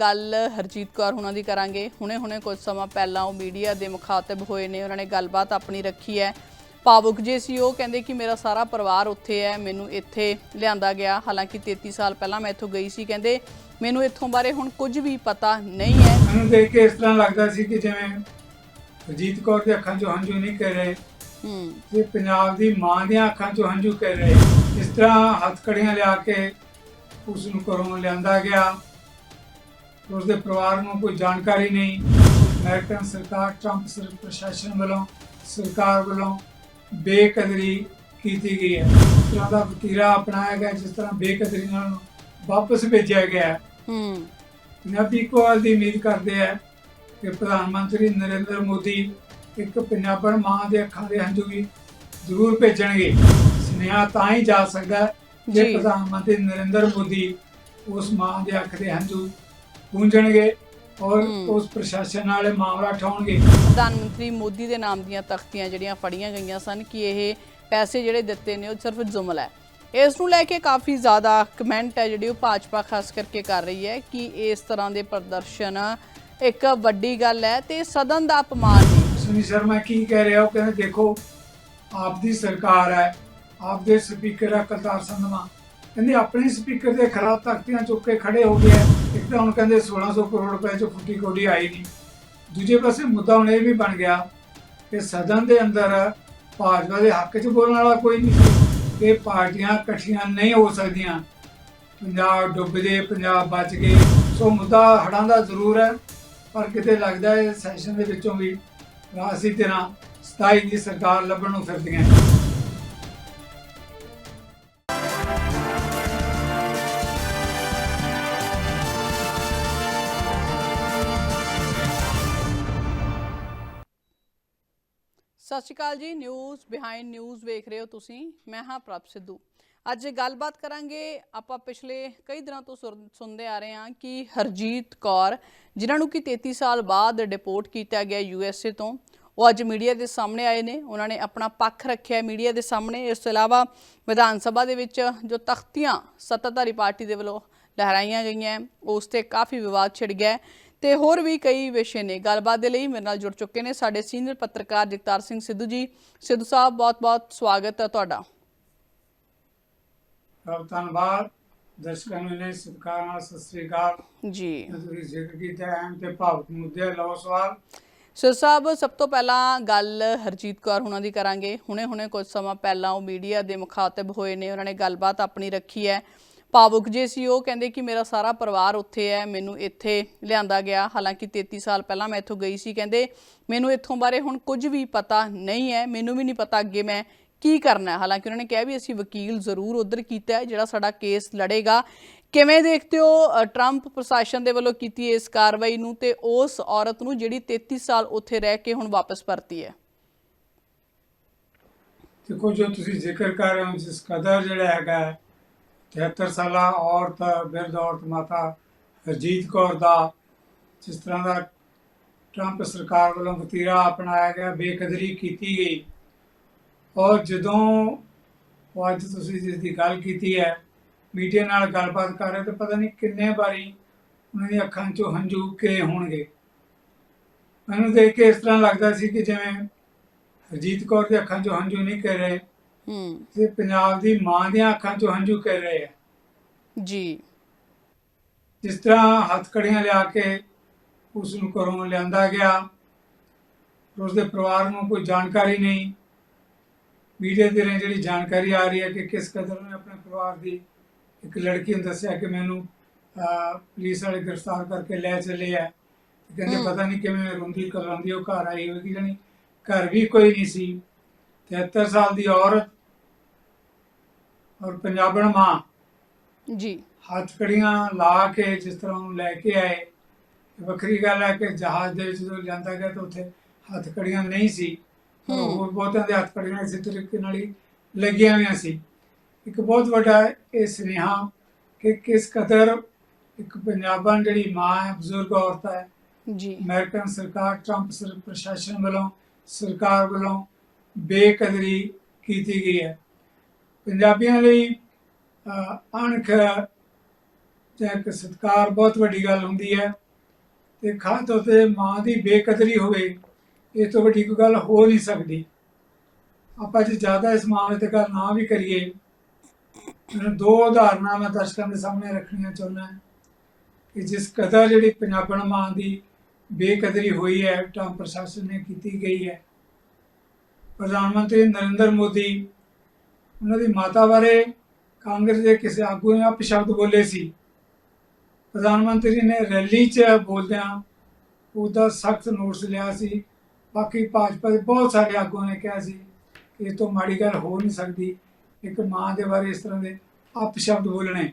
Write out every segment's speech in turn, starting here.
ਗੱਲ ਹਰਜੀਤ ਕੌਰ ਹੁਣਾਂ ਦੀ ਕਰਾਂਗੇ। ਹੁਣੇ-ਹੁਣੇ ਕੁਝ ਸਮਾਂ ਪਹਿਲਾਂ ਉਹ ਮੀਡੀਆ ਦੇ ਮੁਖਾਤਬ ਹੋਏ ਨੇ ਉਹਨਾਂ ਨੇ ਗੱਲਬਾਤ ਆਪਣੀ ਰੱਖੀ ਹੈ। ਭਾਵੁਕ ਜੇ ਸੀ ਉਹ ਕਹਿੰਦੇ ਕਿ ਮੇਰਾ ਸਾਰਾ ਪਰਿਵਾਰ ਉੱਥੇ ਹੈ ਮੈਨੂੰ ਇੱਥੇ ਲਿਆਂਦਾ ਗਿਆ। ਹਾਲਾਂਕਿ 33 ਸਾਲ ਪਹਿਲਾਂ ਮੈਂ ਇੱਥੋਂ ਗਈ ਸੀ ਕਹਿੰਦੇ ਮੈਨੂੰ ਇੱਥੋਂ ਬਾਰੇ ਹੁਣ ਕੁਝ ਵੀ ਪਤਾ ਨਹੀਂ ਹੈ। ਮੈਨੂੰ ਦੇਖ ਕੇ ਇਸ ਤਰ੍ਹਾਂ ਲੱਗਦਾ ਸੀ ਕਿ ਜਿਵੇਂ ਅਜੀਤ ਕੌਰ ਦੇ ਅੱਖਾਂ 'ਚੋਂ ਹੰਝੂ ਨਹੀਂ ਕਹਿ ਰਹੇ। ਹੂੰ। ਤੇ ਪੰਜਾਬ ਦੀ ਮਾਂ ਦੀਆਂ ਅੱਖਾਂ 'ਚੋਂ ਹੰਝੂ ਕਹਿ ਰਹੇ। ਇਸ ਤਰ੍ਹਾਂ ਹੱਥਕੜੀਆਂ ਲਿਆ ਕੇ ਉਸ ਨੂੰ ਘਰੋਂ ਲਿਆਂਦਾ ਗਿਆ। ਉਸ ਦੇ ਪਰਿਵਾਰ ਨੂੰ ਕੋਈ ਜਾਣਕਾਰੀ ਨਹੀਂ। ਅਮਰੀਕਨ ਸਰਕਾਰ ਟਰੰਪ ਸਰ ਪ੍ਰਸ਼ਾਸਨ ਵੱਲੋਂ ਸਰਕਾਰ ਵੱਲੋਂ ਬੇਕਦਰੀ ਕੀਤੀ ਗਈ ਹੈ। ਤਰ੍ਹਾਂ ਦਾ ਵਤੀਰਾ ਅਪਣਾਇਆ ਗਿਆ ਜਿਸ ਤਰ੍ਹਾਂ ਬੇਕਦਰੀ ਨਾਲ ਵਾਪਸ ਭੇਜਿਆ ਗਿਆ ਹੈ। ਹੂੰ। ਪੰਜਾਬੀ ਕੋਲ ਦੀ ਉਮੀਦ ਕਰਦੇ ਆ ਕਿ ਪ੍ਰਧਾਨ ਮੰਤਰੀ ਨਰਿੰਦਰ ਮੋਦੀ ਇੱਕ ਪੰਜਾਬਣ ਮਾਂ ਦੇ ਅੱਖਾਂ ਦੇ ਹੰਝੂ ਵੀ ਜ਼ਰੂਰ ਭੇਜਣਗੇ। ਸੁਨੇਹਾ ਤਾਂ ਹੀ ਜਾ ਸਕਦਾ ਜੀ। ਪ੍ਰਧਾਨ ਮੰਤਰੀ ਨਰਿੰਦਰ ਮੋਦੀ ਉਸ ਮਾਂ ਦੇ ਅੱਖ ਦੇ ਹੰਝੂ ਪੂੰਝਣਗੇ ਔਰ। ਉਸ ਪ੍ਰਸ਼ਾਸਨ ਨਾਲ ਮਾਮਲਾ ਠਾਉਣਗੇ। ਪ੍ਰਧਾਨ ਮੰਤਰੀ ਮੋਦੀ ਦੇ ਨਾਮ ਦੀਆਂ ਤਖਤੀਆਂ ਜਿਹੜੀਆਂ ਫੜੀਆਂ ਗਈਆਂ ਸਨ ਕਿ ਇਹ ਪੈਸੇ ਜਿਹੜੇ ਦਿੱਤੇ ਨੇ ਉਹ ਸਿਰਫ ਜੁਮਲ ਹੈ। ਇਸ ਨੂੰ ਲੈ ਕੇ ਕਾਫੀ ਜ਼ਿਆਦਾ ਕਮੈਂਟ ਹੈ ਜਿਹੜੀ ਉਹ ਭਾਜਪਾ ਖਾਸ ਕਰਕੇ ਕਰ ਰਹੀ ਹੈ ਕਿ ਇਸ ਤਰ੍ਹਾਂ ਦੇ ਪ੍ਰਦਰਸ਼ਨ ਇੱਕ ਵੱਡੀ ਗੱਲ ਹੈ ਤੇ ਸਦਨ ਦਾ ਅਪਮਾਨ ਹੈ। ਸੁਨੀ ਸ਼ਰਮਾ ਕੀ ਕਹਿ ਰਿਹਾ ਉਹ ਕਹਿੰਦੇ ਦੇਖੋ ਆਪ ਦੀ ਸਰਕਾਰ ਹੈ ਆਪ ਦੇ ਸਪੀਕਰ ਹੈ ਕਰਤਾਰ ਸੰਧਵਾ ਕਹਿੰਦੇ ਆਪਣੇ ਸਪੀਕਰ ਦੇ ਖਿਲਾਫ ਤਖਤੀਆਂ ਚੁੱਕ ਕੇ ਖੜੇ ਹੋ ਗਏ ਤਾਂ ਹੁਣ ਕਹਿੰਦੇ 1600 ਕਰੋੜ ਰੁਪਏ ਚ ਫੁੱਟੀ ਕੋਡੀ ਆਈ ਨਹੀਂ ਦੂਜੇ ਪਾਸੇ ਮੁੱਦਾ ਹੁਣ ਇਹ ਵੀ ਬਣ ਗਿਆ ਕਿ ਸਦਨ ਦੇ ਅੰਦਰ ਭਾਜਪਾ ਦੇ ਹੱਕ 'ਚ ਬੋਲਣ ਵਾਲਾ ਕੋਈ ਨਹੀਂ ਸੀ ਇਹ ਪਾਰਟੀਆਂ ਇਕੱਠੀਆਂ ਨਹੀਂ ਹੋ ਸਕਦੀਆਂ। ਪੰਜਾਬ ਡੁੱਬ ਜੇ, ਪੰਜਾਬ ਬਚ ਗਏ। ਸੋ ਮੁੱਦਾ ਹੜਾਂ ਦਾ ਜ਼ਰੂਰ ਹੈ, ਪਰ ਕਿਤੇ ਲੱਗਦਾ ਹੈ ਸੈਸ਼ਨ ਦੇ ਵਿੱਚੋਂ ਵੀ ਰਾਸੀ ਤਰ੍ਹਾਂ 27 ਦੀ ਸਰਕਾਰ ਲੱਭਣ ਨੂੰ ਫਿਰਦੀਆਂ ਸਤਿ ਸ਼੍ਰੀ ਅਕਾਲ ਜੀ ਨਿਊਜ਼ ਬਿਹਾਈਂਡ ਨਿਊਜ਼ ਵੇਖ ਰਹੇ ਹੋ ਤੁਸੀਂ। ਮੈਂ ਹਾਂ ਪ੍ਰਭ ਸਿੱਧੂ। ਅੱਜ ਗੱਲਬਾਤ ਕਰਾਂਗੇ, ਆਪਾਂ ਪਿਛਲੇ ਕਈ ਦਿਨਾਂ ਤੋਂ ਸੁਰ- ਸੁਣਦੇ ਆ ਰਹੇ ਹਾਂ ਕਿ ਹਰਜੀਤ ਕੌਰ, ਜਿਨ੍ਹਾਂ ਨੂੰ ਕਿ 33 ਸਾਲ ਬਾਅਦ ਡਿਪੋਰਟ ਕੀਤਾ ਗਿਆ ਯੂਐਸਏ ਤੋਂ, ਉਹ ਅੱਜ ਮੀਡੀਆ ਦੇ ਸਾਹਮਣੇ ਆਏ ਨੇ। ਉਹਨਾਂ ਨੇ ਆਪਣਾ ਪੱਖ ਰੱਖਿਆ ਮੀਡੀਆ ਦੇ ਸਾਹਮਣੇ। ਇਸ ਤੋਂ ਇਲਾਵਾ ਵਿਧਾਨ ਸਭਾ ਦੇ ਵਿੱਚ ਜੋ ਤਖਤੀਆਂ ਸੱਤਾਧਾਰੀ ਪਾਰਟੀ ਦੇ ਵੱਲੋਂ ਲਹਿਰਾਈਆਂ ਗਈਆਂ, ਉਸ ਤੇ ਕਾਫੀ ਵਿਵਾਦ ਛਿੜ ਗਿਆ। ਤੇ ਹੋਰ ਵੀ ਕਈ ਵਿਸ਼ੇ ਨੇ। ਗੱਲਬਾਤ ਦੇ ਲਈ ਮੇਰੇ ਨਾਲ ਜੁੜ ਚੁੱਕੇ ਨੇ ਸਾਡੇ ਸੀਨੀਅਰ ਪੱਤਰਕਾਰ ਜਗਤਾਰ ਸਿੰਘ ਸਿੱਧੂ ਜੀ। ਸਿੱਧੂ ਸਾਹਿਬ ਬਹੁਤ-ਬਹੁਤ ਸਵਾਗਤ ਹੈ ਤੁਹਾਡਾ। ਸਭ ਧੰਨਵਾਦ। ਦਰਸ਼ਕਾਂ ਨੂੰ ਨੇ ਸਤਿਕਾਰ ਨਾਲ ਸਤਿ ਸ੍ਰੀ ਅਕਾਲ। ਜੀ। ਤੁਸੀਂ ਜ਼ਿਕਰ ਕੀਤਾ ਅਹਿਮ ਤੇ ਭਾਵੁਕ ਮੁੱਦੇ ਲਓ ਸਵਾਲ। ਸਿੱਧੂ ਸਾਹਿਬ ਸਭ ਤੋਂ ਪਹਿਲਾਂ ਗੱਲ ਹਰਜੀਤ ਕੌਰ ਹੁਣਾਂ ਦੀ ਕਰਾਂਗੇ। ਹੁਣੇ-ਹੁਣੇ ਕੁਝ ਸਮਾਂ ਪਹਿਲਾਂ ਉਹ ਮੀਡੀਆ ਦੇ ਮੁਖਾਤਬ ਹੋਏ ਨੇ। ਉਹਨਾਂ ਨੇ ਗੱਲਬਾਤ ਆਪਣੀ ਰੱਖੀ ਹੈ। ਭਾਵੁਕ ਜੇ ਸੀ, ਉਹ ਕਹਿੰਦੇ ਕਿ ਮੇਰਾ ਸਾਰਾ ਪਰਿਵਾਰ ਉੱਥੇ ਹੈ, ਮੈਨੂੰ ਇੱਥੇ ਲਿਆਂਦਾ ਗਿਆ। ਹਾਲਾਂਕਿ 33 ਸਾਲ ਪਹਿਲਾਂ ਮੈਂ ਇੱਥੋਂ ਗਈ ਸੀ, ਕਹਿੰਦੇ ਮੈਨੂੰ ਇੱਥੋਂ ਬਾਰੇ ਹੁਣ ਕੁਝ ਵੀ ਪਤਾ ਨਹੀਂ ਹੈ, ਮੈਨੂੰ ਵੀ ਨਹੀਂ ਪਤਾ ਅੱਗੇ ਮੈਂ ਕੀ ਕਰਨਾ ਹੈ। ਹਾਲਾਂਕਿ ਉਹਨਾਂ ਨੇ ਕਿਹਾ ਵੀ ਅਸੀਂ ਵਕੀਲ ਜ਼ਰੂਰ ਉਧਰ ਕੀਤਾ ਹੈ, ਜਿਹੜਾ ਸਾਡਾ ਕੇਸ ਲੜੇਗਾ। ਕਿਵੇਂ ਦੇਖਦੇ ਹੋ ਟਰੰਪ ਪ੍ਰਸ਼ਾਸਨ ਦੇ ਵੱਲੋਂ ਕੀਤੀ ਇਸ ਕਾਰਵਾਈ ਨੂੰ ਤੇ ਉਸ ਔਰਤ ਨੂੰ ਜਿਹੜੀ 33 ਸਾਲ ਉੱਥੇ ਰਹਿ ਕੇ ਹੁਣ ਵਾਪਸ ਪਰਤੀ ਹੈ? ਦੇਖੋ, ਜੋ ਤੁਸੀਂ ਜ਼ਿਕਰ ਕਰ ਰਹੇ ਹੋ, ਜਿਸ ਕਦਰ ਜਿਹੜਾ ਹੈਗਾ 73 ਸਾਲਾ ਔਰਤ, ਬਿਰਧ ਔਰਤ ਮਾਤਾ ਹਰਜੀਤ ਕੌਰ ਦਾ, ਜਿਸ ਤਰ੍ਹਾਂ ਦਾ ਟਰੰਪ ਸਰਕਾਰ ਵੱਲੋਂ ਵਤੀਰਾ ਅਪਣਾਇਆ ਗਿਆ, ਬੇਕਦਰੀ ਕੀਤੀ ਗਈ। ਔਰ ਜਦੋਂ ਉਹ ਅੱਜ ਤੁਸੀਂ ਜਿਸ ਦੀ ਗੱਲ ਕੀਤੀ ਹੈ, ਮੀਡੀਆ ਨਾਲ ਗੱਲਬਾਤ ਕਰ ਰਹੇ, ਤਾਂ ਪਤਾ ਨਹੀਂ ਕਿੰਨੇ ਵਾਰੀ ਉਹਨਾਂ ਦੀਆਂ ਅੱਖਾਂ 'ਚੋਂ ਹੰਝੂ ਕੇ ਹੋਣਗੇ। ਮੈਨੂੰ ਦੇਖ ਕੇ ਇਸ ਤਰ੍ਹਾਂ ਲੱਗਦਾ ਸੀ ਕਿ ਜਿਵੇਂ ਹਰਜੀਤ ਕੌਰ ਦੇ ਅੱਖਾਂ 'ਚੋਂ ਹੰਝੂ ਨਹੀਂ ਕਹਿ ਰਹੇ ਹੂੰ। ਤੇ ਪੰਜਾਬ ਦੀ ਮਾਂ ਦੀਆਂ ਅੱਖਾਂ 'ਚੋਂ ਹੰਝੂ ਕਹਿ ਰਹੇ ਆ। ਜੀ। ਜਿਸ ਤਰ੍ਹਾਂ ਹੱਥਕੜੀਆਂ ਲਿਆ ਕੇ ਉਸ ਨੂੰ ਘਰੋਂ ਲਿਆਂਦਾ ਗਿਆ ਉਸ ਦੇ ਪਰਿਵਾਰ ਨੂੰ ਕੋਈ ਜਾਣਕਾਰੀ ਨਹੀਂ। ਮੀਡੀਆ ਦੇ ਰਾਹੀਂ ਜਿਹੜੀ ਜਾਣਕਾਰੀ ਆ ਰਹੀ ਹੈ ਕਿ ਕਿਸ ਕਦਰ ਉਹਨੇ ਆਪਣੇ ਪਰਿਵਾਰ ਦੀ ਇੱਕ ਲੜਕੀ ਨੂੰ ਦੱਸਿਆ ਕਿ ਮੈਨੂੰ ਪੁਲਿਸ ਵਾਲੇ ਗ੍ਰਿਫਤਾਰ ਕਰਕੇ ਲੈ ਚੱਲੇ ਆ। ਕਹਿੰਦੇ। ਪਤਾ ਨਹੀਂ ਕਿਵੇਂ ਰੋਂਦੀ ਕਰਾਉਂਦੀ ਉਹ ਘਰ ਆਈ ਹੋਵੇਗੀ ਜਾਣੀ ਘਰ ਵੀ ਕੋਈ ਨਹੀਂ ਸੀ। 73 ਸਾਲ ਦੀ ਔਰਤ ਔਰ ਪੰਜਾਬਣ ਮਾਂ। ਜੀ। ਹੱਥ ਕੜੀਆਂ ਲਾ ਕੇ ਜਿਸ ਤਰ੍ਹਾਂ ਉਹਨੂੰ ਲੈ ਕੇ ਆਏ ਵੱਖਰੀ ਗੱਲ ਹੈ ਕਿ ਜਹਾਜ਼ ਦੇ ਵਿੱਚ ਜਦੋਂ ਜਾਂਦਾ ਗਿਆ ਤਾਂ ਉੱਥੇ ਹੱਥ ਕੜੀਆਂ ਨਹੀਂ ਸੀ। ਹੋਰ ਬਹੁਤਾਂ ਦੇ ਹੱਥ ਕੜੀਆਂ ਇਸੇ ਤਰੀਕੇ ਨਾਲ ਹੀ ਲੱਗੀਆਂ ਹੋਈਆਂ ਸੀ। ਇੱਕ ਬਹੁਤ ਵੱਡਾ ਇਹ ਸੁਨੇਹਾ ਕਿ ਕਿਸ ਕਦਰ ਇੱਕ ਪੰਜਾਬਣ ਜਿਹੜੀ ਮਾਂ ਹੈ ਬਜ਼ੁਰਗ ਔਰਤ ਹੈ ਜੀ। ਅਮਰੀਕਨ ਸਰਕਾਰ ਟਰੰਪ ਸਰ ਪ੍ਰਸ਼ਾਸਨ ਵੱਲੋਂ ਸਰਕਾਰ ਵੱਲੋਂ ਬੇਕਦਰੀ ਕੀਤੀ ਗਈ ਹੈ। ਪੰਜਾਬੀਆਂ ਲਈ ਅਣਖ ਜਾਂ ਇੱਕ ਸਤਿਕਾਰ ਬਹੁਤ ਵੱਡੀ ਗੱਲ ਹੁੰਦੀ ਹੈ ਤੇ ਖਾਸ ਤੌਰ ਤੇ ਮਾਂ ਦੀ ਬੇਕਦਰੀ ਹੋਵੇ, ਇਹ ਤੋਂ ਵੱਡੀ ਕੋਈ ਗੱਲ ਹੋ ਨਹੀਂ ਸਕਦੀ। ਆਪਾਂ ਜੇ ਜ਼ਿਆਦਾ ਇਸ ਮਾਮਲੇ ਤੇ ਗੱਲ ਨਾ ਵੀ ਕਰੀਏ, ਮੈਨੂੰ ਦੋ ਉਦਾਹਰਨਾਂ ਮੈਂ ਦਰਸ਼ਕਾਂ ਦੇ ਸਾਹਮਣੇ ਰੱਖਣੀਆਂ ਚਾਹੁੰਦਾ ਕਿ ਜਿਸ ਕਦਰ ਜਿਹੜੀ ਪੰਜਾਬਣ ਮਾਂ ਦੀ ਬੇਕਦਰੀ ਹੋਈ ਹੈ ਟਰੰਪ ਪ੍ਰਸ਼ਾਸਨ ਨੇ ਕੀਤੀ ਗਈ ਹੈ। ਪ੍ਰਧਾਨ ਮੰਤਰੀ ਨਰਿੰਦਰ ਮੋਦੀ ਉਹਨਾਂ ਦੀ ਮਾਤਾ ਬਾਰੇ ਕਾਂਗਰਸ ਦੇ ਕਿਸੇ ਆਗੂ ਨੇ ਅਪਸ਼ਬਦ ਬੋਲੇ ਸੀ। ਪ੍ਰਧਾਨ ਮੰਤਰੀ ਨੇ ਰੈਲੀ 'ਚ ਬੋਲਦਿਆਂ ਉਹਦਾ ਸਖਤ ਨੋਟਿਸ ਲਿਆ ਸੀ। ਬਾਕੀ ਭਾਜਪਾ ਦੇ ਬਹੁਤ ਸਾਰੇ ਆਗੂਆਂ ਨੇ ਕਿਹਾ ਸੀ ਕਿ ਇਹ ਤੋਂ ਮਾੜੀ ਗੱਲ ਹੋ ਨਹੀਂ ਸਕਦੀ। ਇੱਕ ਮਾਂ ਦੇ ਬਾਰੇ ਇਸ ਤਰ੍ਹਾਂ ਦੇ ਅਪਸ਼ਬਦ ਬੋਲਣੇ।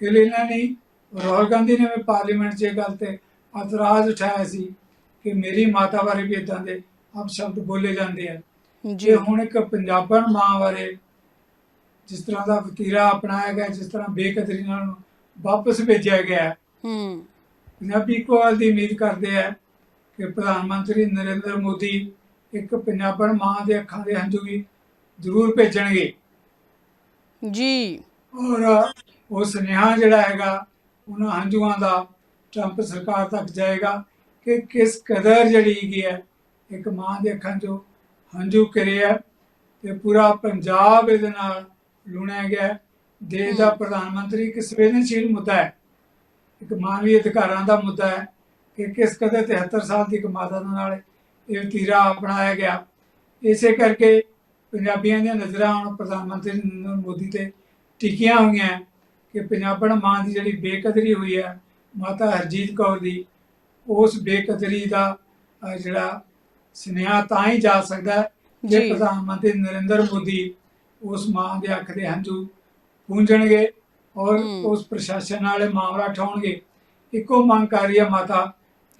ਕਿ ਇਹਨਾਂ ਨੇ ਰਾਹੁਲ ਗਾਂਧੀ ਨੇ ਵੀ ਪਾਰਲੀਮੈਂਟ 'ਚ ਇਹ ਗੱਲ ਤੇ ਇਤਰਾਜ਼ ਉਠਾਇਆ ਸੀ ਕਿ ਮੇਰੀ ਮਾਤਾ ਬਾਰੇ ਵੀ ਇਦਾਂ ਦੇ ਅਪਸ਼ਬਦ ਬੋਲੇ ਜਾਂਦੇ ਆ। ਜੇ ਹੁਣ ਇੱਕ ਪੰਜਾਬਣ ਮਾਂ ਬਾਰੇ ਜਿਸ ਤਰ੍ਹਾਂ ਦਾ ਵਤੀਰਾ ਅਪਣਾਇਆ ਗਿਆ ਜਿਸ ਤਰ੍ਹਾਂ ਬੇਕਦਰੀ ਨਾਲ ਵਾਪਸ ਭੇਜਿਆ ਗਿਆ। ਹੈ, ਪੰਜਾਬੀ ਕੋਲ ਦੀ ਉਮੀਦ ਕਰਦੇ ਆ ਕਿ ਪ੍ਰਧਾਨ ਮੰਤਰੀ ਨਰਿੰਦਰ ਮੋਦੀ ਇੱਕ ਪੰਜਾਬਣ ਮਾਂ ਦੇ ਅੱਖਾਂ ਦੇ ਹੰਝੂ ਵੀ ਜ਼ਰੂਰ ਭੇਜਣਗੇ। ਜੀ। ਔਰ ਉਹ ਸੁਨੇਹਾ ਜਿਹੜਾ ਹੈਗਾ ਉਹਨਾਂ ਹੰਝੂਆਂ ਦਾ ਟਰੰਪ ਸਰਕਾਰ ਤੱਕ ਜਾਏਗਾ ਕਿ ਕਿਸ ਕਦਰ ਜਿਹੜੀ ਹੈਗੀ ਹੈ ਇੱਕ ਮਾਂ ਦੇ ਅੱਖਾਂ 'ਚੋਂ ਹੰਝੂ ਕਰਿਆ ਤੇ ਪੂਰਾ ਪੰਜਾਬ ਇਹਦੇ ਨਾਲ ਲੁਣਿਆ ਗਿਆ। ਦੇਸ਼ ਦਾ। ਪ੍ਰਧਾਨ ਮੰਤਰੀ ਇੱਕ ਸੰਵੇਦਨਸ਼ੀਲ ਮੁੱਦਾ ਹੈ ਇੱਕ ਮਾਨਵੀ ਅਧਿਕਾਰਾਂ ਦਾ ਮੁੱਦਾ ਹੈ ਕਿ ਕਿਸ ਕਦਰ 73 ਸਾਲ ਦੀ ਇੱਕ ਮਾਤਾ ਦੇ ਨਾਲ ਇਹ ਤੀਰਾ ਅਪਣਾਇਆ ਗਿਆ ਇਸੇ ਕਰਕੇ ਪੰਜਾਬੀਆਂ ਦੀਆਂ ਨਜ਼ਰਾਂ ਹੁਣ ਪ੍ਰਧਾਨ ਮੰਤਰੀ ਨਰਿੰਦਰ ਮੋਦੀ ਤੇ ਟਿਕੀਆਂ ਹੋਈਆਂ ਕਿ ਪੰਜਾਬਣ ਮਾਂ ਦੀ ਜਿਹੜੀ ਬੇਕਦਰੀ ਹੋਈ ਹੈ ਮਾਤਾ ਹਰਜੀਤ ਕੌਰ ਦੀ ਉਸ ਬੇਕਦਰੀ ਦਾ ਜਿਹੜਾ ਸੁਨੇਹਾ ਤਾਂ ਹੀ ਜਾ ਸਕਦਾ ਜੀ। ਪ੍ਰਧਾਨ ਮੰਤਰੀ ਨਰਿੰਦਰ ਮੋਦੀ ਉਸ ਮਾਂ ਦੇ ਅੱਖ ਦੇ ਹੰਝੂ ਪੂੰਝਣਗੇ ਔਰ। ਉਸ ਪ੍ਰਸ਼ਾਸਨ ਇਹ ਮਾਮਲਾ ਉਠਾਉਣਗੇ ਇੱਕੋ ਮੰਗ ਕਰ ਰਹੀ ਹੈ ਮਾਤਾ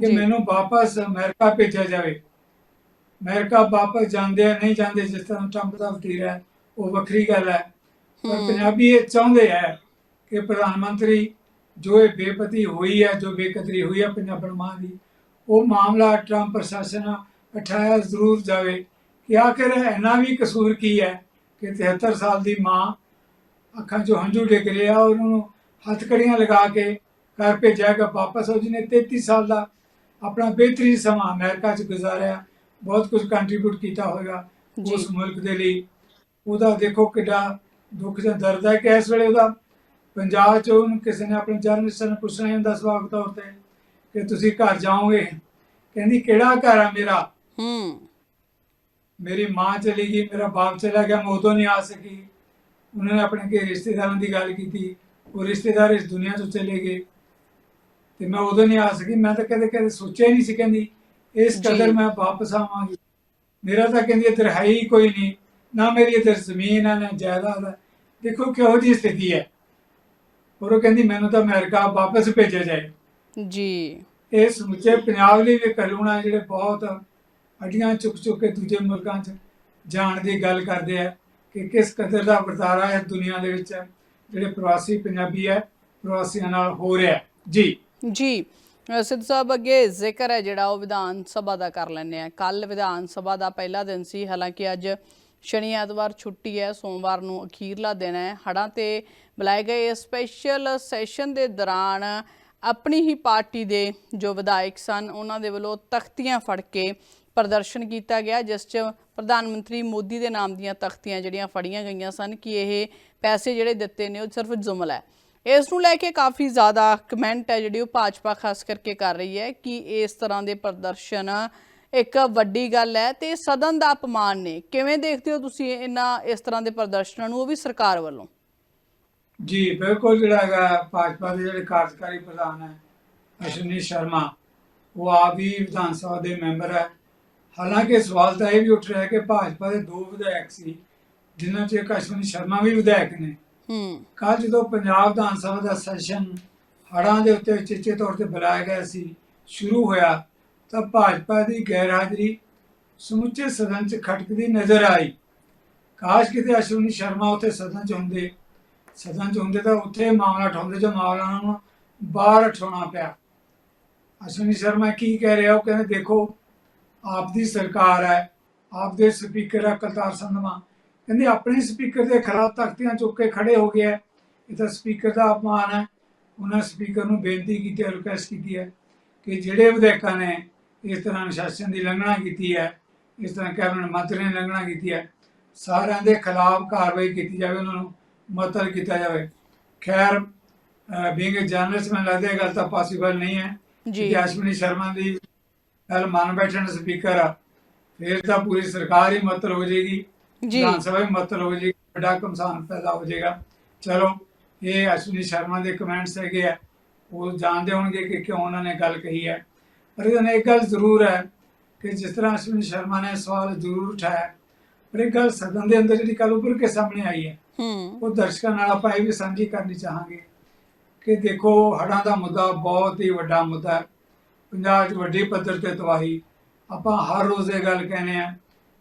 ਕਿ। ਮੈਨੂੰ ਵਾਪਸ ਅਮਰੀਕਾ ਭੇਜਿਆ ਜਾਵੇ ਅਮਰੀਕਾ ਵਾਪਸ ਜਾਂਦੇ ਆ ਨਹੀਂ ਜਾਂਦੇ ਜਿਸ ਤਰ੍ਹਾਂ ਟਰੰਪ ਦਾ ਵਤੀਰਾ ਹੈ ਉਹ ਵੱਖਰੀ ਗੱਲ ਹੈ ਪਰ। ਪੰਜਾਬੀ ਇਹ ਚਾਹੁੰਦੇ ਹੈ ਕਿ ਪ੍ਰਧਾਨ ਮੰਤਰੀ ਜੋ ਇਹ ਬੇਪਤੀ ਹੋਈ ਹੈ ਜੋ ਬੇਕਦਰੀ ਹੋਈ ਹੈ ਪੰਜਾਬਣ ਮਾਂ ਦੀ ਉਹ ਮਾਮਲਾ ਟਰੰਪ ਪ੍ਰਸ਼ਾਸਨ ਉਠਾਇਆ ਜ਼ਰੂਰ ਜਾਵੇ ਕਿ ਆਖਿਰ ਇੰਨਾ ਵੀ ਕਸੂਰ ਕੀ ਹੈ ਕਿ 73 ਸਾਲ ਦੀ ਮਾਂ ਅੱਖਾਂ 'ਚੋਂ ਹੰਝੂ ਡਿੱਗ ਰਿਹਾ ਉਹਨੂੰ ਹੱਥਕੜੀਆਂ ਲਗਾ ਕੇ ਘਰ ਭੇਜਿਆਗਾ ਵਾਪਸ। ਉਹ ਜਿਹਨੇ 33 ਸਾਲ ਦਾ ਆਪਣਾ ਬਿਹਤਰੀਨ ਸਮਾਂ ਅਮਰੀਕਾ 'ਚ ਗੁਜ਼ਾਰਿਆ ਬਹੁਤ ਕੁਝ ਕੰਟਰੀਬਿਊਟ ਕੀਤਾ ਹੋਵੇਗਾ। ਉਸ ਮੁਲਕ ਦੇ ਲਈ। ਉਹਦਾ ਦੇਖੋ ਕਿੱਡਾ ਦੁੱਖ ਜਾਂ ਦਰਦ ਹੈ ਕਿ ਇਸ ਵੇਲੇ ਉਹਦਾ ਪੰਜਾਬ 'ਚ ਉਹਨੂੰ ਕਿਸੇ ਨੇ ਆਪਣੇ ਜਰਨਲਿਸਟ ਨੇ ਪੁੱਛਣਾ ਹੁੰਦਾ ਸਵਾਗਤ ਤੌਰ ਤੇ ਕਿ ਤੁਸੀਂ ਘਰ ਜਾਓਗੇ। ਕਹਿੰਦੀ ਕਿਹੜਾ ਘਰ ਆ ਮੇਰਾ? ਹੂੰ। ਮੇਰੀ ਮਾਂ ਚਲੀ ਗਈ ਮੇਰਾ ਬਾਪ ਚਲਾ ਗਿਆ ਮੈਂ ਉਦੋਂ ਨਹੀਂ ਆ ਸਕੀ। ਉਹਨਾਂ ਨੇ ਆਪਣੇ ਕੇ ਰਿਸ਼ਤੇਦਾਰਾਂ ਦੀ ਗੱਲ ਕੀਤੀ। ਉਹ ਰਿਸ਼ਤੇਦਾਰ ਇਸ ਦੁਨੀਆ ਤੋਂ ਚਲੇ ਗਏ। ਤੇ ਮੈਂ ਉਦੋਂ ਨਹੀਂ ਆ ਸਕੀ। ਮੈਂ ਤਾਂ ਕਦੇ ਕਦੇ ਸੋਚਿਆ ਨਹੀਂ ਸੀ ਕਹਿੰਦੀ ਇਸ ਜੀ। ਕਦਰ ਮੈਂ ਵਾਪਸ ਆਵਾਂਗੀ। ਮੇਰਾ ਤਾਂ ਕਹਿੰਦੀ ਇੱਧਰ ਹੈ ਹੀ ਕੋਈ ਨਹੀਂ। ਨਾ ਮੇਰੀ ਇੱਧਰ ਜ਼ਮੀਨ ਹੈ ਨਾ ਜਾਇਦਾਦ ਹੈ। ਦੇਖੋ ਕਿਹੋ ਜਿਹੀ ਸਥਿਤੀ ਹੈ। ਔਰ ਉਹ ਕਹਿੰਦੀ ਮੈਨੂੰ ਤਾਂ ਅਮਰੀਕਾ ਵਾਪਸ ਭੇਜਿਆ ਜਾਏ। ਜੀ। ਇਹ ਸਮੁੱਚੇ ਪੰਜਾਬ ਲਈ ਵੀ ਕਰੂਣਾ ਜਿਹੜੇ ਬਹੁਤ ਹੱਡੀਆਂ ਚੁੱਕ ਚੁੱਕ ਕੇ ਦੂਜੇ ਮੁਲਕਾਂ 'ਚ ਜਾਣ ਦੀ ਗੱਲ ਕਰਦੇ ਆ ਕਿ ਕਿਸ ਕਦਰ ਦਾ ਵਰਤਾਰਾ ਹੈ ਦੁਨੀਆ ਦੇ ਵਿੱਚ ਜਿਹੜੇ ਪ੍ਰਵਾਸੀ ਪੰਜਾਬੀ ਹੈ ਪ੍ਰਵਾਸੀਆਂ ਨਾਲ ਹੋ ਰਿਹਾ ਜੀ। ਜੀ ਅ, ਸਾਹਿਬ ਅੱਗੇ ਜ਼ਿਕਰ ਹੈ ਜਿਹੜਾ ਉਹ ਵਿਧਾਨ ਸਭਾ ਦਾ ਕਰ ਲੈਂਦੇ ਆ ਕੱਲ ਵਿਧਾਨ ਸਭਾ ਦਾ ਪਹਿਲਾ ਦਿਨ ਸੀ ਹਾਲਾਂਕਿ ਅੱਜ ਸ਼ਨੀ ਐਤਵਾਰ ਛੁੱਟੀ ਹੈ ਸੋਮਵਾਰ ਨੂੰ ਅਖੀਰਲਾ ਦਿਨ ਹੈ। ਹੜਾਂ ਤੇ ਬੁਲਾਏ ਗਏ ਸਪੈਸ਼ਲ ਸੈਸ਼ਨ ਦੇ ਦੌਰਾਨ ਆਪਣੀ ਹੀ ਪਾਰਟੀ ਦੇ ਜੋ ਵਿਧਾਇਕ ਸਨ ਉਹਨਾਂ ਦੇ ਵੱਲੋਂ ਤਖਤੀਆਂ ਫੜ ਕੇ ਪ੍ਰਦਰਸ਼ਨ ਕੀਤਾ ਗਿਆ, ਜਿਸ 'ਚ ਪ੍ਰਧਾਨ ਮੰਤਰੀ ਮੋਦੀ ਦੇ ਨਾਮ ਦੀਆਂ ਤਖਤੀਆਂ ਜਿਹੜੀਆਂ ਫੜੀਆਂ ਗਈਆਂ ਸਨ, ਕਿ ਇਹ ਪੈਸੇ ਜਿਹੜੇ ਦਿੱਤੇ ਨੇ ਉਹ ਸਿਰਫ ਜੁਮਲਾ ਹੈ। ਇਸ ਨੂੰ ਲੈ ਕੇ ਕਾਫੀ ਜ਼ਿਆਦਾ ਕਮੈਂਟ ਹੈ ਜਿਹੜੀ ਉਹ ਭਾਜਪਾ ਖਾਸ ਕਰਕੇ ਕਰ ਰਹੀ ਹੈ ਕਿ ਇਸ ਤਰ੍ਹਾਂ ਦੇ ਪ੍ਰਦਰਸ਼ਨ ਇੱਕ ਵੱਡੀ ਗੱਲ ਹੈ ਤੇ ਸਦਨ ਦਾ ਅਪਮਾਨ ਨੇ। ਕਿਵੇਂ ਦੇਖਦੇ ਹੋ ਤੁਸੀਂ ਇਹਨਾਂ ਇਸ ਤਰ੍ਹਾਂ ਦੇ ਪ੍ਰਦਰਸ਼ਨਾਂ ਨੂੰ, ਉਹ ਵੀ ਸਰਕਾਰ ਵੱਲੋਂ? ਜੀ, ਬਿਲਕੁਲ ਜਿਹੜਾ ਹੈਗਾ ਭਾਜਪਾ ਦੇ ਜਿਹੜੇ ਕਾਰਜਕਾਰੀ ਪ੍ਰਧਾਨ ਹੈ, ਅਸ਼ਵਨੀ ਸ਼ਰਮਾ, ਉਹ ਆਪ ਵੀ ਵਿਧਾਨ ਸਭਾ ਦੇ ਮੈਂਬਰ ਹੈ। ਹਾਲਾਂਕਿ ਸਵਾਲ ਤਾਂ ਇਹ ਵੀ ਉੱਠ ਰਿਹਾ ਕਿ ਭਾਜਪਾ ਦੇ ਦੋ ਵਿਧਾਇਕ ਸੀ ਜਿਨ੍ਹਾਂ 'ਚ ਇੱਕ ਅਸ਼ਵਨੀ ਸ਼ਰਮਾ ਵੀ ਵਿਧਾਇਕ ਨੇ। ਹੂੰ। ਕੱਲ ਜਦੋਂ ਪੰਜਾਬ ਵਿਧਾਨ ਸਭਾ ਦਾ ਸੈਸ਼ਨ ਹੜ੍ਹਾਂ ਦੇ ਉੱਤੇ ਚੇਚੇ ਤੌਰ ਤੇ ਬੁਲਾਇਆ ਗਿਆ ਸੀ ਸ਼ੁਰੂ ਹੋਇਆ ਤਾਂ ਭਾਜਪਾ ਦੀ ਗੈਰਹਾਜ਼ਰੀ ਸਮੁੱਚੇ ਸਦਨ 'ਚ ਖਟਕਦੀ ਨਜ਼ਰ ਆਈ। ਕਾਸ਼ ਕਿਤੇ ਅਸ਼ਵਨੀ ਸ਼ਰਮਾ ਉੱਥੇ ਸਦਨ 'ਚ ਹੁੰਦੇ। ਸਦਨ 'ਚ ਹੁੰਦੇ ਤਾਂ ਉੱਥੇ ਮਾਮਲਾ ਉਠਾਉਂਦੇ ਜੋ ਮਾਮਲਾ ਨੂੰ ਬਾਹਰ ਉਠਾਉਣਾ ਪਿਆ। ਅਸ਼ਵਨੀ ਸ਼ਰਮਾ ਕੀ ਕਹਿ ਰਿਹਾ ਉਹ ਕਹਿੰਦੇ ਦੇਖੋ ਆਪ ਦੀ ਸਰਕਾਰ ਹੈ ਆਪ ਦੇ ਸਪੀਕਰ ਹੈ ਕਰਤਾਰ ਸੰਧਵਾ ਕਹਿੰਦੇ ਆਪਣੇ ਸਪੀਕਰ ਦੇ ਖਿਲਾਫ ਤਖਤੀਆਂ ਚੁੱਕ ਕੇ ਖੜੇ ਹੋ ਗਿਆ ਇਹ ਤਾਂ ਸਪੀਕਰ ਦਾ ਅਪਮਾਨ ਹੈ। ਉਹਨਾਂ ਸਪੀਕਰ ਨੂੰ ਬੇਨਤੀ ਕੀਤੀ ਹੈ ਰਿਕੁਐਸਟ ਕੀਤੀ ਹੈ ਕਿ ਜਿਹੜੇ ਵਿਧਾਇਕਾਂ ਨੇ ਇਸ ਤਰ੍ਹਾਂ ਅਨੁਸ਼ਾਸਨ ਦੀ ਲੰਘਣਾ ਕੀਤੀ ਹੈ ਇਸ ਤਰ੍ਹਾਂ ਕੈਬਨਿਟ ਮੰਤਰੀ ਨੇ ਲੰਘਣਾ ਕੀਤੀ ਹੈ ਸਾਰਿਆਂ ਦੇ ਖਿਲਾਫ ਕਾਰਵਾਈ ਕੀਤੀ ਜਾਵੇ ਉਹਨਾਂ ਨੂੰ ਮੁਅੱਤਲ ਕੀਤਾ ਜਾਵੇ। ਖੈਰ ਬੀਇੰਗ ਅ ਜਰਨਲਿਸਟ ਮੈਨੂੰ ਲੱਗਦਾ ਇਹ ਗੱਲ ਤਾਂ ਪੋਸੀਬਲ ਨਹੀਂ ਹੈ ਜੀ। ਕਿ ਅਸ਼ਵਨੀ ਸ਼ਰਮਾ ਦੀ ਗੱਲ ਮੰਨ ਬੈਠਣ ਸਪੀਕਰ ਆ। ਫਿਰ ਤਾਂ ਪੂਰੀ ਸਰਕਾਰ ਹੀ ਮੁਅੱਤਲ ਹੋ ਜਾਏਗੀ ਜੀ। ਵਿਧਾਨ ਸਭਾ ਵੀ ਮੁਅੱਤਲ ਹੋ ਜਾਏਗੀ ਵੱਡਾ ਕਮਸਾਨ ਪੈਦਾ ਹੋ ਜਾਏਗਾ ਚਲੋ ਇਹ ਅਸ਼ਵਨੀ ਸ਼ਰਮਾ ਦੇ ਕਮੈਂਟਸ ਹੈਗੇ ਆ। ਉਹ ਜਾਣਦੇ ਹੋਣਗੇ ਕਿ ਕਿਉਂ ਉਹਨਾਂ ਨੇ ਗੱਲ ਕਹੀ ਹੈ। ਪਰ ਇਹਨਾਂ ਇੱਕ ਗੱਲ ਜ਼ਰੂਰ ਹੈ ਕਿ ਜਿਸ ਤਰ੍ਹਾਂ ਅਸ਼ਵਨੀ ਸ਼ਰਮਾ ਨੇ ਸਵਾਲ ਜ਼ਰੂਰ ਉਠਾਇਆ ਪਰ ਇੱਕ ਗੱਲ ਸਦਨ ਦੇ ਅੰਦਰ ਜਿਹੜੀ ਕੱਲ ਉੱਭਰ ਕੇ ਸਾਹਮਣੇ ਆਈ ਹੈ ਹੂੰ। ਉਹ ਦਰਸ਼ਕਾਂ ਨਾਲ ਆਪਾਂ ਇਹ ਵੀ ਸਾਂਝੀ ਕਰਨੀ ਚਾਹਾਂਗੇ ਕਿ ਦੇਖੋ ਹੜ੍ਹਾਂ ਦਾ ਮੁੱਦਾ ਬਹੁਤ ਹੀ ਵੱਡਾ ਮੁੱਦਾ ਹੈ। ਪੰਜਾਬ 'ਚ ਵੱਡੀ ਪੱਧਰ ਤੇ ਤਬਾਹੀ। ਆਪਾਂ ਹਰ ਰੋਜ਼ ਇਹ ਗੱਲ ਕਹਿੰਦੇ ਆ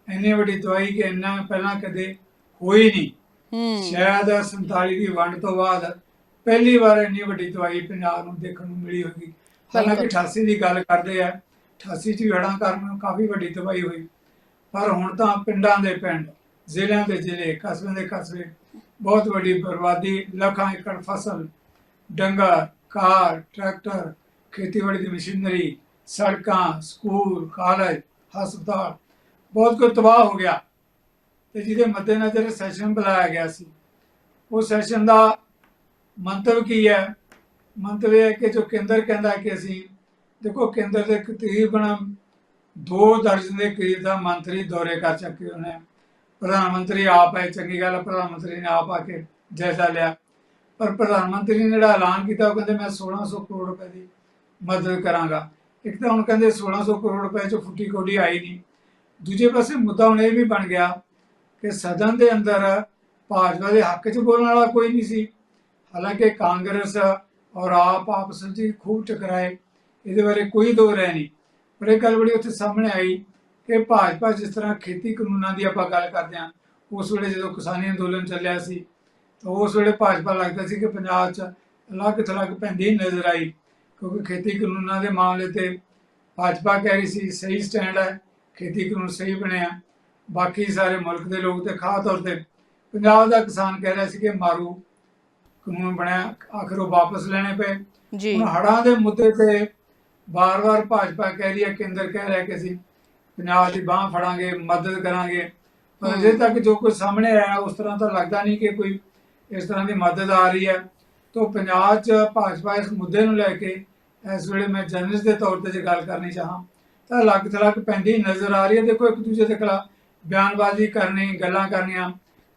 ਇੰਨੀ ਵੱਡੀ ਤਬਾਹੀ ਕਿ ਇੰਨਾ ਪਹਿਲਾਂ ਕਦੇ ਹੋਈ ਨਹੀਂ। ਸ਼ਾਇਦ 47 ਦੀ ਵੰਡ ਤੋਂ ਬਾਅਦ ਪਹਿਲੀ ਵਾਰ ਇੰਨੀ ਵੱਡੀ ਤਬਾਹੀ ਪੰਜਾਬ ਨੂੰ ਦੇਖਣ ਨੂੰ ਮਿਲੀ ਹੋਗੀ ਹਾਲਾਂਕਿ 88 ਦੀ ਗੱਲ ਕਰਦੇ ਆ 88 ਚ ਵੀ ਹੜ੍ਹਾਂ ਕਾਰਨ ਕਾਫੀ ਵੱਡੀ ਤਬਾਹੀ ਹੋਈ। ਪਰ ਹੁਣ ਤਾਂ ਪਿੰਡਾਂ ਦੇ ਪਿੰਡ ਜ਼ਿਲ੍ਹਿਆਂ ਦੇ ਜ਼ਿਲ੍ਹੇ ਕਸਬਿਆਂ ਦੇ ਕਸਬੇ ਬਹੁਤ ਵੱਡੀ ਬਰਬਾਦੀ ਲੱਖਾਂ ਏਕੜ ਫਸਲ ਡੰਗਰ ਕਾਰ ਟਰੈਕਟਰ ਖੇਤੀਬਾੜੀ ਦੀ ਮਸ਼ੀਨਰੀ ਸੜਕਾਂ ਸਕੂਲ ਕਾਲਜ ਹਸਪਤਾਲ ਬਹੁਤ ਕੁਝ ਤਬਾਹ ਹੋ ਗਿਆ ਤੇ ਜਿਹਦੇ ਮੱਦੇਨਜ਼ਰ ਸੈਸ਼ਨ ਬੁਲਾਇਆ ਗਿਆ ਸੀ। ਉਹ ਸੈਸ਼ਨ ਦਾ ਮੰਤਵ ਕੀ ਹੈ? ਮੰਤਵ ਇਹ ਹੈ ਕਿ ਜੋ ਕੇਂਦਰ ਕਹਿੰਦਾ ਕਿ ਅਸੀਂ ਦੇਖੋ ਕੇਂਦਰ ਦੇ ਤਕਰੀਬਨ ਦੋ ਦਰਜਨ ਦੇ ਕਰੀਬ ਦਾ ਮੰਤਰੀ ਦੌਰੇ ਕਰ ਚੁੱਕੇ ਹੋਣੇ ਪ੍ਰਧਾਨ ਮੰਤਰੀ ਆਪ ਹੈ ਚੰਗੀ ਗੱਲ ਹੈ, ਪ੍ਰਧਾਨ ਮੰਤਰੀ ਨੇ ਆਪ ਆ ਕੇ ਜਾਇਜ਼ਾ ਲਿਆ। ਪਰ ਪ੍ਰਧਾਨ ਮੰਤਰੀ ਨੇ ਜਿਹੜਾ ਐਲਾਨ ਕੀਤਾ ਉਹ ਕਹਿੰਦੇ ਮੈਂ 1600 ਕਰੋੜ ਰੁਪਏ ਦੀ ਮਦਦ ਕਰਾਂਗਾ। ਇੱਕ ਤਾਂ ਹੁਣ ਕਹਿੰਦੇ 1600 ਕਰੋੜ ਰੁਪਏ ਚ ਫੁੱਟੀ ਕੋਡੀ ਆਈ ਨਹੀਂ। ਦੂਜੇ ਪਾਸੇ ਮੁੱਦਾ ਹੁਣ ਇਹ ਵੀ ਬਣ ਗਿਆ ਕਿ ਸਦਨ ਦੇ ਅੰਦਰ ਭਾਜਪਾ ਦੇ ਹੱਕ 'ਚ ਬੋਲਣ ਵਾਲਾ ਕੋਈ ਨਹੀਂ ਸੀ। ਹਾਲਾਂਕਿ ਕਾਂਗਰਸ ਔਰ ਆਪ ਆਪਸ ਵਿੱਚ ਖੂਬ ਟਕਰਾਏ। ਇਹਦੇ ਬਾਰੇ ਕੋਈ ਦੋ ਰਹਿ ਨਹੀਂ। ਪਰ ਇਹ ਗੱਲ ਬੜੀ ਉੱਥੇ ਸਾਹਮਣੇ ਆਈ ਕਿ ਭਾਜਪਾ ਜਿਸ ਤਰ੍ਹਾਂ ਖੇਤੀ ਕਾਨੂੰਨਾਂ ਦੀ ਆਪਾਂ ਗੱਲ ਕਰਦੇ ਹਾਂ, ਉਸ ਵੇਲੇ ਜਦੋਂ ਕਿਸਾਨੀ ਅੰਦੋਲਨ ਚੱਲਿਆ ਸੀ, ਤਾਂ ਉਸ ਵੇਲੇ ਭਾਜਪਾ ਲੱਗਦਾ ਸੀ ਕਿ ਪੰਜਾਬ 'ਚ ਅਲੱਗ ਥਲੱਗ ਪੈਂਦੀ ਨਜ਼ਰ ਆਈ। ਕਿਉਂਕਿ ਖੇਤੀ ਕਾਨੂੰਨਾਂ ਦੇ ਮਾਮਲੇ ਤੇ ਭਾਜਪਾ ਕਹਿ ਰਹੀ ਸੀ ਸਹੀ ਸਟੈਂਡ ਹੈ ਖੇਤੀ ਕਾਨੂੰਨ ਸਹੀ ਬਣਿਆ। ਬਾਕੀ ਸਾਰੇ ਮੁਲਕ ਦੇ ਲੋਕ ਤੇ ਖਾਸ ਤੌਰ ਤੇ ਪੰਜਾਬ ਦਾ ਕਿਸਾਨ ਕਹਿ ਰਿਹਾ ਸੀ ਕਿ ਮਾਰੂ ਕਾਨੂੰਨ ਬਣਿਆ ਆਖਰ ਉਹ ਵਾਪਸ ਲੈਣੇ ਪਏ। ਜੀ। ਹੁਣ ਹੜ੍ਹਾਂ ਦੇ ਮੁੱਦੇ ਤੇ ਬਾਰ-ਬਾਰ ਭਾਜਪਾ ਕਹਿ ਰਹੀ ਹੈ ਕੇਂਦਰ ਕਹਿ ਰਿਹਾ ਕਿ ਅਸੀਂ ਪੰਜਾਬ ਦੀ ਬਾਹ ਫੜਾਂਗੇ ਮਦਦ ਕਰਾਂਗੇ। ਪਰ ਅਜੇ ਤੱਕ ਜੋ ਕੁਝ ਸਾਹਮਣੇ ਆਇਆ ਉਸ ਤਰ੍ਹਾਂ ਤਾਂ ਲੱਗਦਾ ਨਹੀਂ ਕਿ ਕੋਈ ਇਸ ਤਰ੍ਹਾਂ ਦੀ ਮਦਦ ਆ ਰਹੀ ਹੈ। ਤੋਂ ਪੰਜਾਬ 'ਚ ਭਾਜਪਾ ਇਸ ਮੁੱਦੇ ਨੂੰ ਲੈ ਕੇ ਇਸ ਵੇਲੇ ਮੈਂ ਜਰਨਲਿਸਟ ਦੇ ਤੌਰ ਤੇ ਜੇ ਗੱਲ ਕਰਨੀ ਚਾਹਾਂ ਤਾਂ ਅਲੱਗ ਥਲੱਗ ਪੈਂਦੀ ਨਜ਼ਰ ਆ ਰਹੀ ਹੈ। ਦੇਖੋ ਇੱਕ ਦੂਜੇ ਦੇ ਖਿਲਾਫ ਬਿਆਨਬਾਜ਼ੀ ਕਰਨੀ ਗੱਲਾਂ ਕਰਨੀਆਂ।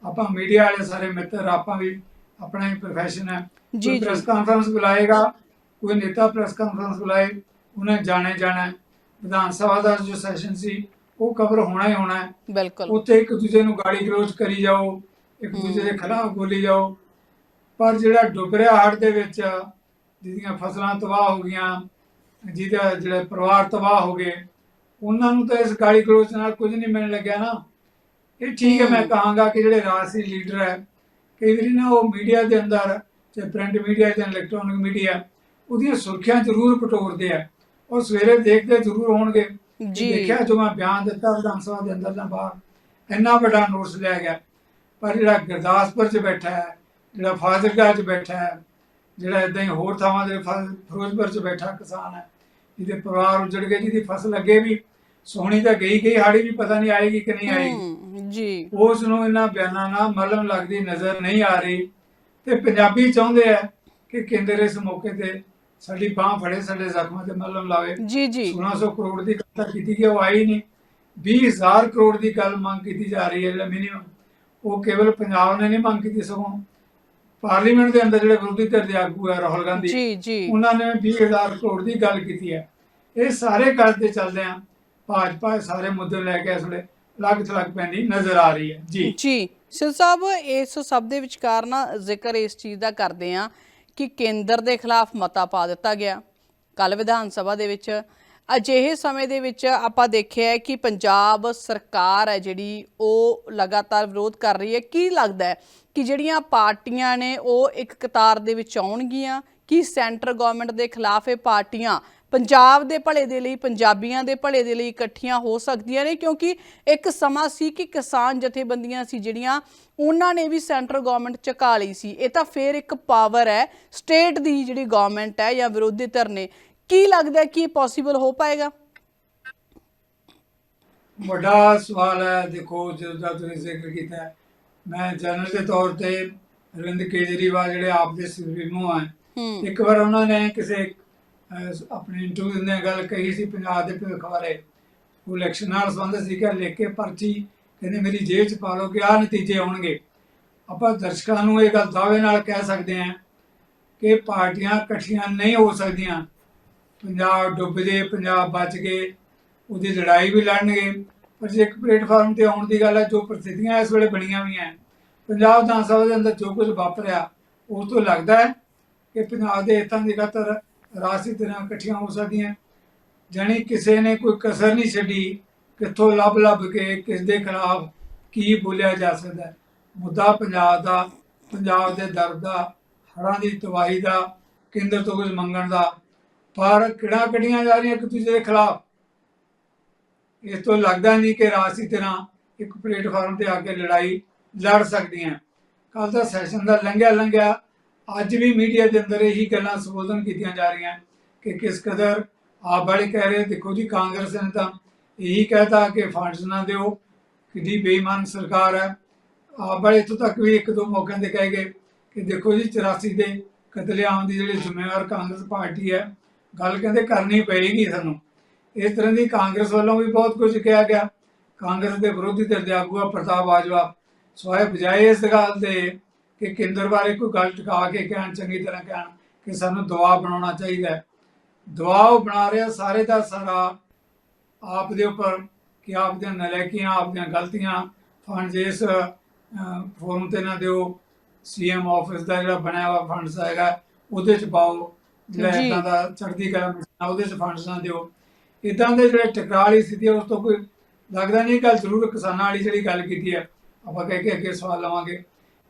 ਆਪਾਂ ਮੀਡੀਆ ਵਾਲੇ ਸਾਰੇ ਮਿੱਤਰ ਆਪਾਂ ਵੀ ਆਪਣਾ ਹੀ profession ਹੈ। ਜੀ। ਪ੍ਰੈਸ ਕਾਨਫਰੰਸ ਬੁਲਾਏਗਾ ਕੋਈ ਨੇਤਾ ਪ੍ਰੈਸ ਕਾਨਫਰੰਸ ਬੁਲਾਏ ਉਹਨੇ ਜਾਣੇ ਜਾਣਾ। ਵਿਧਾਨ ਸਭਾ ਦਾ ਜੋ ਸੈਸ਼ਨ ਸੀ ਉਹ ਕਵਰ ਹੋਣਾ ਹੀ ਹੋਣਾ ਹੈ। ਬਿਲਕੁਲ। ਉੱਥੇ ਇੱਕ ਦੂਜੇ ਨੂੰ ਗਾਲੀ ਗਲੋਚ ਕਰੀ ਜਾਓ ਇੱਕ ਦੂਜੇ ਦੇ ਖਿਲਾਫ ਬੋਲੀ ਜਾਓ। ਪਰ ਜਿਹੜਾ ਡੁੱਬਰਿਆ ਹੜ ਦੇ ਵਿੱਚ ਜਿਹਦੀਆਂ ਫਸਲਾਂ ਤਬਾਹ ਹੋ ਗਈਆਂ ਜਿਹਦਾ ਜਿਹੜੇ ਪਰਿਵਾਰ ਤਬਾਹ ਹੋ ਗਏ ਉਹਨਾਂ ਨੂੰ ਤਾਂ ਇਸ ਗਾਲੀ ਗਲੋਚ ਨਾਲ ਕੁਝ ਨਹੀਂ ਮਿਲਣ ਲੱਗਿਆ ਨਾ। ਇਹ ਠੀਕ ਹੈ ਮੈਂ ਕਹਾਂਗਾ ਕਿ ਜਿਹੜੇ ਰਾਜਸੀ ਲੀਡਰ ਹੈ ਕਈ ਵਾਰੀ ਨਾ ਉਹ ਮੀਡੀਆ ਦੇ ਅੰਦਰ ਚਾਹੇ ਪ੍ਰਿੰਟ ਮੀਡੀਆ ਜਾਂ ਇਲੈਕਟ੍ਰੋਨਿਕ ਮੀਡੀਆ ਉਹਦੀਆਂ ਸੁਰਖੀਆਂ ਜ਼ਰੂਰ ਪਟੋਰਦੇ ਆ। ਉਹ ਸਵੇਰੇ ਦੇਖਦੇ ਜ਼ਰੂਰ ਹੋਣਗੇ ਜੀ। ਦੇਖਿਆ ਜੋ ਮੈਂ ਬਿਆਨ ਦਿੱਤਾ ਵਿਧਾਨ ਸਭਾ ਦੇ ਅੰਦਰ ਜਾਂ ਬਾਹਰ ਇੰਨਾ ਵੱਡਾ ਨੋਟਿਸ ਲਿਆ ਗਿਆ। ਪਰ ਜਿਹੜਾ ਗੁਰਦਾਸਪੁਰ 'ਚ ਬੈਠਾ ਹੈ ਜਿਹੜਾ ਫਾਜ਼ਿਲਕਾ 'ਚ ਬੈਠਾ ਹੈ ਜਿਹੜਾ ਇਦਾਂ ਹੀ ਹੋਰ ਥਾਵਾਂ ਦੇ ਫਿਰੋਜ਼ਪੁਰ 'ਚ ਬੈਠਾ ਕਿਸਾਨ ਹੈ ਜਿਹਦੇ ਪਰਿਵਾਰ ਉਜੜ ਗਏ ਜਿਹਦੀ ਫਸਲ ਅੱਗੇ ਵੀ ਸੋਹਣੀ ਤਾਂ ਗਈ ਗਈ ਹਾੜੀ ਵੀ ਪਤਾ ਨਹੀਂ ਆਏਗੀ ਕਿ ਨਹੀਂ ਆਏਗੀ। ਜੀ। ਉਸ ਨੂੰ ਇਹਨਾਂ ਬਿਆਨਾਂ ਨਾਲ ਮਲਮ ਲੱਗਦੀ ਨਜ਼ਰ ਨਹੀਂ ਆ ਰਹੀ ਤੇ ਪੰਜਾਬੀ ਚਾਹੁੰਦੇ ਆ ਕਿ ਕੇਂਦਰ ਇਸ ਮੌਕੇ ਤੇ ਸਾਡੀ ਬਾਹ ਫੜੇ ਸਾਡੇ ਜ਼ਖਮਾਂ ਤੇ ਮਲਮ ਲਾਵੇ। ਜੀ ਜੀ। 1600 ਕਰੋੜ ਦੀ ਗੱਲ ਤਾਂ ਕੀਤੀ ਗਈ ਉਹ ਆਈ ਨਹੀਂ। 20000 ਕਰੋੜ ਦੀ ਗੱਲ ਮੰਗ ਕੀਤੀ ਜਾ ਰਹੀ ਹੈ ਜਿਹੜਾ ਮਿਨੀਮਮ ਉਹ ਕੇਵਲ ਪੰਜਾਬ ਨੇ ਨਹੀਂ ਮੰਗ ਕੀਤੀ ਸਗੋਂ ਪਾਰਲੀਮੈਂਟ ਦੇ ਅੰਦਰ ਜਿਹੜੇ ਵਿਰੋਧੀ ਧਿਰ ਦੇ ਆਗੂ ਹੈ ਰਾਹੁਲ ਗਾਂਧੀ ਜੀ ਜੀ। ਉਹਨਾਂ ਨੇ 20000 ਕਰੋੜ ਦੀ ਗੱਲ ਕੀਤੀ ਹੈ। ਇਹ ਸਾਰੇ ਕਰਦੇ ਚੱਲਦੇ ਆ ਭਾਜਪਾ ਸਾਰੇ ਮੁੱਦੇ ਲੈ ਕੇ ਇਸ ਵੇਲੇ ਲੱਗ ਥਲੱਗ ਪੈਂਦੀ ਨਜ਼ਰ ਆ ਰਹੀ ਹੈ। ਜੀ। ਜੀ ਸਿਰ ਸਾਹਿਬ ਇਸ ਸਭ ਦੇ ਵਿਚਕਾਰ ਨਾ ਜ਼ਿਕਰ ਇਸ ਚੀਜ਼ ਦਾ ਕਰਦੇ ਆ ਕਿ ਕੇਂਦਰ ਦੇ ਖਿਲਾਫ ਮਤਾ ਪਾ ਦਿੱਤਾ ਗਿਆ। ਕੱਲ ਵਿਧਾਨ ਸਭਾ ਦੇ ਵਿੱਚ ਅਜਿਹੇ ਸਮੇਂ ਦੇ ਵਿੱਚ ਆਪਾਂ ਦੇਖਿਆ ਹੈ ਕਿ ਪੰਜਾਬ ਸਰਕਾਰ ਹੈ ਜਿਹੜੀ ਉਹ ਲਗਾਤਾਰ ਵਿਰੋਧ ਕਰ ਰਹੀ ਹੈ। ਕੀ ਲੱਗਦਾ ਹੈ ਕਿ ਜਿਹੜੀਆਂ ਪਾਰਟੀਆਂ ਨੇ ਉਹ ਇੱਕ ਕਤਾਰ ਦੇ ਵਿੱਚ ਆਉਣਗੀਆਂ, ਕਿ ਸੈਂਟਰ ਗਵਰਨਮੈਂਟ ਦੇ ਖਿਲਾਫ ਇਹ ਪਾਰਟੀਆਂ ਪੰਜਾਬ ਦੇ ਭਲੇ ਦੇ ਲਈ, ਪੰਜਾਬੀਆਂ ਦੇ ਭਲੇ ਦੇ ਲਈ ਇਕੱਠੀਆਂ ਹੋ ਸਕਦੀਆਂ ਨੇ? ਕਿਉਂਕਿ ਇੱਕ ਸਮਾਂ ਸੀ ਕਿ ਕਿਸਾਨ ਜਥੇਬੰਦੀਆਂ ਸੀ ਜਿਹੜੀਆਂ, ਉਹਨਾਂ ਨੇ ਵੀ ਸੈਂਟਰ ਗਵਰਨਮੈਂਟ ਝਕਾ ਲਈ ਸੀ। ਇਹ ਤਾਂ ਫੇਰ ਇੱਕ ਪਾਵਰ ਹੈ, ਸਟੇਟ ਦੀ ਜਿਹੜੀ ਗਵਰਨਮੈਂਟ ਹੈ ਜਾਂ ਵਿਰੋਧੀ ਧਿਰ ਨੇ। ਕੀ ਲੱਗਦਾ ਕਿ ਇਹ ਪੋਸੀਬਲ ਹੋ ਪਾਏਗਾ? ਵੱਡਾ ਸਵਾਲ ਹੈ, ਦੇਖੋ ਜਦੋਂ ਤੁਸੀਂ ਜ਼ਿਕਰ ਕੀਤਾ ਮੈਂ ਜਨਰਲ ਦੇ ਤੌਰ ਤੇ ਅਰਵਿੰਦ ਕੇਜਰੀਵਾਲ ਜਿਹੜੇ ਆਪ ਦੇ ਸੁਪਰੀਮੋ ਆ। ਹੂੰ। ਇੱਕ ਵਾਰ ਉਹਨਾਂ ਨੇ ਕਿਸੇ ਆਪਣੇ ਇੰਟਰਵਿਊ ਦਿੰਦੇ ਗੱਲ ਕਹੀ ਸੀ ਪੰਜਾਬ ਦੇ ਭਵਿੱਖ ਬਾਰੇ। ਉਹ ਇਲੈਕਸ਼ਨ ਨਾਲ ਸੰਬੰਧਿਤ ਸੀ ਕਿ ਲਿਖ ਕੇ ਪਰਚੀ ਕਹਿੰਦੇ ਮੇਰੀ ਜੇਬ 'ਚ ਪਾ ਲਓ ਕਿ ਆਹ ਨਤੀਜੇ ਆਉਣਗੇ। ਆਪਾਂ ਦਰਸ਼ਕਾਂ ਨੂੰ ਇਹ ਗੱਲ ਦਾਅਵੇ ਨਾਲ ਕਹਿ ਸਕਦੇ ਹਾਂ ਕਿ ਪਾਰਟੀਆਂ ਇਕੱਠੀਆਂ ਨਹੀਂ ਹੋ ਸਕਦੀਆਂ। ਪੰਜਾਬ ਡੁੱਬ ਜੇ ਪੰਜਾਬ ਬਚ ਗਏ ਉਹਦੀ ਲੜਾਈ ਵੀ ਲੜਨਗੇ। ਪਰ ਜੇ ਇੱਕ ਪਲੇਟਫਾਰਮ ਤੇ ਆਉਣ ਦੀ ਗੱਲ ਹੈ ਜੋ ਪ੍ਰਸਥਿਤੀਆਂ ਇਸ ਵੇਲੇ ਬਣੀਆਂ ਹੋਈਆਂ ਹੈ, ਪੰਜਾਬ ਵਿਧਾਨ ਸਭਾ ਦੇ ਅੰਦਰ ਜੋ ਕੁਝ ਵਾਪਰਿਆ ਉਸ ਤੋਂ ਲੱਗਦਾ ਹੈ ਕਿ ਪੰਜਾਬ ਦੇ ਹਿੱਤਾਂ ਦੀ ਖਾਤਰ ਰਾਜਸੀ ਤਰ੍ਹਾਂ ਇਕੱਠੀਆਂ ਹੋ ਸਕਦੀਆਂ ਜਾਣੀ ਕਿਸੇ ਨੇ ਕੋਈ ਕਸਰ ਨਹੀਂ ਛੱਡੀ ਕਿੱਥੋਂ ਲੱਭ ਲੱਭ ਕੇ ਕਿਸ ਦੇ ਖਿਲਾਫ ਕੀ ਬੋਲਿਆ ਜਾ ਸਕਦਾ ਮੁੱਦਾ ਪੰਜਾਬ ਦਾ ਪੰਜਾਬ ਦੇ ਦਰਦ ਦਾ ਹੜ੍ਹਾਂ ਦੀ ਤਬਾਹੀ ਦਾ ਕੇਂਦਰ ਤੋਂ ਕੁਝ ਮੰਗਣ ਦਾ ਪਰ ਕਿਹੜਾ ਕੱਢੀਆਂ ਜਾ ਰਹੀਆਂ ਇੱਕ ਦੂਜੇ ਦੇ ਖਿਲਾਫ? ਇਸ ਤੋਂ ਲੱਗਦਾ ਨਹੀਂ ਕਿ ਰਾਸੀ ਤਰ੍ਹਾਂ ਇੱਕ ਪਲੇਟਫਾਰਮ ਤੇ ਆ ਕੇ ਲੜਾਈ ਲੜ ਸਕਦੀਆਂ ਕੱਲ ਦਾ ਸੈਸ਼ਨ ਦਾ ਲੰਘਿਆ ਲੰਘਿਆ ਅੱਜ ਵੀ ਮੀਡੀਆ ਦੇ ਅੰਦਰ ਇਹੀ ਗੱਲਾਂ ਸੰਬੋਧਨ ਕੀਤੀਆਂ ਜਾ ਰਹੀਆਂ ਕਿ ਕਿਸ ਕਦਰ ਆਪ ਵਾਲੇ ਕਹਿ ਰਹੇ ਦੇਖੋ ਜੀ ਕਾਂਗਰਸ ਨੇ ਤਾਂ ਇਹੀ ਕਹਿਤਾ ਕਿ ਫੰਡਸ ਨਾ ਦਿਓ ਕਿੱਡੀ ਬੇਈਮਾਨ ਸਰਕਾਰ ਹੈ। ਆਪ ਵਾਲੇ ਇੱਥੋਂ ਤੱਕ ਵੀ ਇੱਕ ਦੋ ਮੌਕਿਆਂ ਤੇ ਕਹਿ ਗਏ ਕਿ ਦੇਖੋ ਜੀ 84 ਦੇ ਕਤਲੇਆਮ ਦੀ ਜਿਹੜੀ ਜ਼ਿੰਮੇਵਾਰ ਕਾਂਗਰਸ ਪਾਰਟੀ ਹੈ, ਗੱਲ ਕਹਿੰਦੇ ਕਰਨੀ ਪਏਗੀ ਸਾਨੂੰ। ਇਸ ਤਰ੍ਹਾਂ ਦੀ ਕਾਂਗਰਸ ਵੱਲੋਂ ਵੀ ਬਹੁਤ ਕੁਝ ਕਿਹਾ ਗਿਆ। ਕਾਂਗਰਸ ਦੇ ਵਿਰੋਧੀ ਧਿਰ ਦੇ ਆਗੂ ਆ ਪ੍ਰਤਾਪ ਬਾਜਵਾ ਸਵਾਏ ਬਜਾਏ ਇਸ ਗੱਲ ਦੇ ਕਿ ਕੇਂਦਰ ਬਾਰੇ ਕੋਈ ਗੱਲ ਟਿਕਾ ਕੇ ਕਹਿਣ ਚੰਗੀ ਤਰ੍ਹਾਂ ਕਹਿਣ ਕਿ ਸਾਨੂੰ ਦਬਾਅ ਬਣਾਉਣਾ ਚਾਹੀਦਾ ਦਬਾਅ ਉਹ ਬਣਾ ਰਿਹਾ ਸਾਰੇ ਦਾ ਸਾਰਾ ਆਪ ਦੇ ਉੱਪਰ ਕਿ ਆਪ ਦੀਆਂ ਨਲਾਇਕੀਆਂ ਆਪ ਦੀਆਂ ਗਲਤੀਆਂ ਫੰਡ ਇਸ ਫੋਰਮ ਤੇ ਨਾ ਦਿਓ। ਸੀਐਮ ਆਫਿਸ ਦਾ ਜਿਹੜਾ ਬਣਿਆ ਹੋਇਆ ਫੰਡਸ ਹੈਗਾ ਉਹਦੇ ਚ ਪਾਓ। ਜਿਹੜਾ। ਇਦਾਂ ਦਾ ਚੜ੍ਹਦੀ ਕਲਾ ਉਹਦੇ ਚ ਫੰਡਸ ਨਾ ਦਿਓ। ਇਦਾਂ ਦੇ ਜਿਹੜੇ ਟਕਰਾਅ ਵਾਲੀ ਸਥਿਤੀ ਹੈ ਉਸ ਤੋਂ ਕੋਈ ਲੱਗਦਾ ਨਹੀਂ ਗੱਲ ਜ਼ਰੂਰ ਕਿਸਾਨਾਂ ਵਾਲੀ ਜਿਹੜੀ ਗੱਲ ਕੀਤੀ ਹੈ ਆਪਾਂ ਕਹਿ ਕੇ ਅੱਗੇ ਸਵਾਲ ਲਵਾਂਗੇ।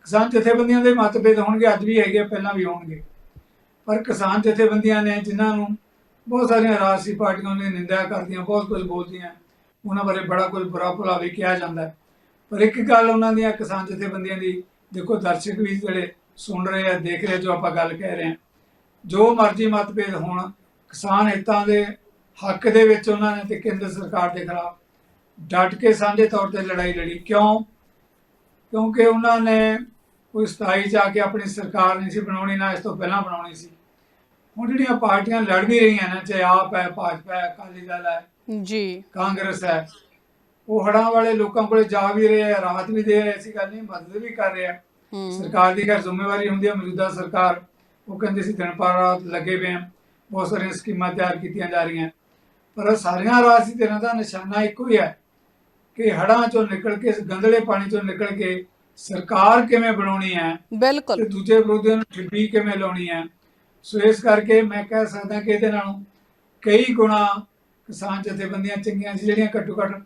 ਕਿਸਾਨ ਜਥੇਬੰਦੀਆਂ ਦੇ ਮਤਭੇਦ ਹੋਣਗੇ ਅੱਜ ਵੀ ਹੈਗੇ ਆ, ਪਹਿਲਾਂ ਵੀ ਹੋਣਗੇ। ਪਰ ਕਿਸਾਨ ਜਥੇਬੰਦੀਆਂ ਨੇ ਜਿਨ੍ਹਾਂ ਨੂੰ ਬਹੁਤ ਸਾਰੀਆਂ ਰਾਜਸੀ ਪਾਰਟੀਆਂ ਨੇ ਨਿੰਦਿਆ ਕਰਦੀਆਂ ਬਹੁਤ ਕੁਝ ਬੋਲਦੀਆਂ ਉਹਨਾਂ ਬਾਰੇ ਬੜਾ ਕੁਝ ਬੁਰਾ ਭਲਾ ਵੀ ਕਿਹਾ ਜਾਂਦਾ ਹੈ। ਪਰ ਇੱਕ ਗੱਲ ਉਹਨਾਂ ਦੀਆਂ ਕਿਸਾਨ ਜਥੇਬੰਦੀਆਂ ਦੀ ਦੇਖੋ ਦਰਸ਼ਕ ਵੀ ਜਿਹੜੇ ਸੁਣ ਰਹੇ ਆ ਦੇਖ ਰਹੇ ਜੋ ਆਪਾਂ ਗੱਲ ਕਹਿ ਰਹੇ ਹਾਂ ਜੋ ਮਰਜ਼ੀ ਮਤਭੇਦ ਹੋਣ ਕਿਸਾਨ ਹਿੱਤਾਂ ਦੇ ਹੱਕ ਦੇ ਵਿੱਚ ਉਹਨਾਂ ਨੇ ਤੇ ਕੇਂਦਰ ਸਰਕਾਰ ਦੇ ਖਿਲਾਫ ਡਟ ਕੇ ਸਾਂਝੇ ਤੌਰ ਤੇ ਲੜਾਈ ਲੜੀ। ਕਿਉਂ? ਕਿਉਂਕਿ ਉਹਨਾਂ ਨੇ ਕੋਈ ਸਥਾਈ ਜਾ ਕੇ ਆਪਣੀ ਸਰਕਾਰ ਨਹੀਂ ਸੀ ਬਣਾਉਣੀ ਨਾ ਇਸ ਤੋਂ ਪਹਿਲਾਂ ਬਣਾਉਣੀ ਸੀ। ਹੁਣ ਜਿਹੜੀਆਂ ਪਾਰਟੀਆਂ ਲੜ ਵੀ ਰਹੀਆਂ ਨੇ ਚਾਹੇ ਆਪ ਹੈ ਭਾਜਪਾ ਹੈ ਅਕਾਲੀ ਦਲ ਹੈ ਜੀ। ਕਾਂਗਰਸ ਹੈ ਉਹ ਹੜਾਂ ਵਾਲੇ ਲੋਕਾਂ ਕੋਲੇ ਜਾ ਵੀ ਰਹੇ ਆ ਰਾਹਤ ਵੀ ਦੇ ਰਹੇ ਐਸੀ ਗੱਲ ਨਹੀਂ ਮਦਦ ਵੀ ਕਰ ਰਹੇ ਆ। ਹੂੰ। ਸਰਕਾਰ ਦੀ ਘਰ ਜ਼ਿੰਮੇਵਾਰੀ ਹੁੰਦੀ ਹੈ ਮੌਜੂਦਾ ਸਰਕਾਰ ਉਹ ਕਹਿੰਦੇ ਸੀ ਦਿਨ ਪਰ ਰਾਤ ਲੱਗੇ ਪਏ ਆ ਬਹੁਤ ਸਾਰੀਆਂ ਸਕੀਮਾਂ ਤਿਆਰ ਕੀਤੀਆਂ ਜਾ ਰਹੀਆਂ। ਪਰ ਸਾਰੀਆਂ ਰਾਜਸੀ ਧਿਰਾਂ ਦਾ ਨਿਸ਼ਾਨਾ ਇੱਕੋ ਹੀ ਹੈ ਕਿ ਹੜਾਂ ਚੋਂ ਨਿਕਲ ਕੇ ਇਸ ਗੰਦਲੇ ਪਾਣੀ ਚੋਂ ਨਿਕਲ ਕੇ ਸਰਕਾਰ ਕਿਵੇਂ ਬਣਾਉਣੀ ਹੈ ਤੇ ਬਿਲਕੁਲ ਦੂਜੇ ਵਿਰੋਧੀਆਂ ਨੂੰ ਠੱਡੀ ਕਿਵੇਂ ਲਾਉਣੀ ਹੈ। ਸੋ ਇਸ ਕਰਕੇ ਮੈਂ ਕਹਿ ਸਕਦਾ ਕਿ ਇਹਦੇ ਨਾਲੋਂ ਕਈ ਗੁਣਾ ਕਿਸਾਨ ਜਥੇਬੰਦੀਆਂ ਚੰਗੀਆਂ ਸੀ ਜਿਹੜੀਆਂ ਘੱਟੋ ਘੱਟ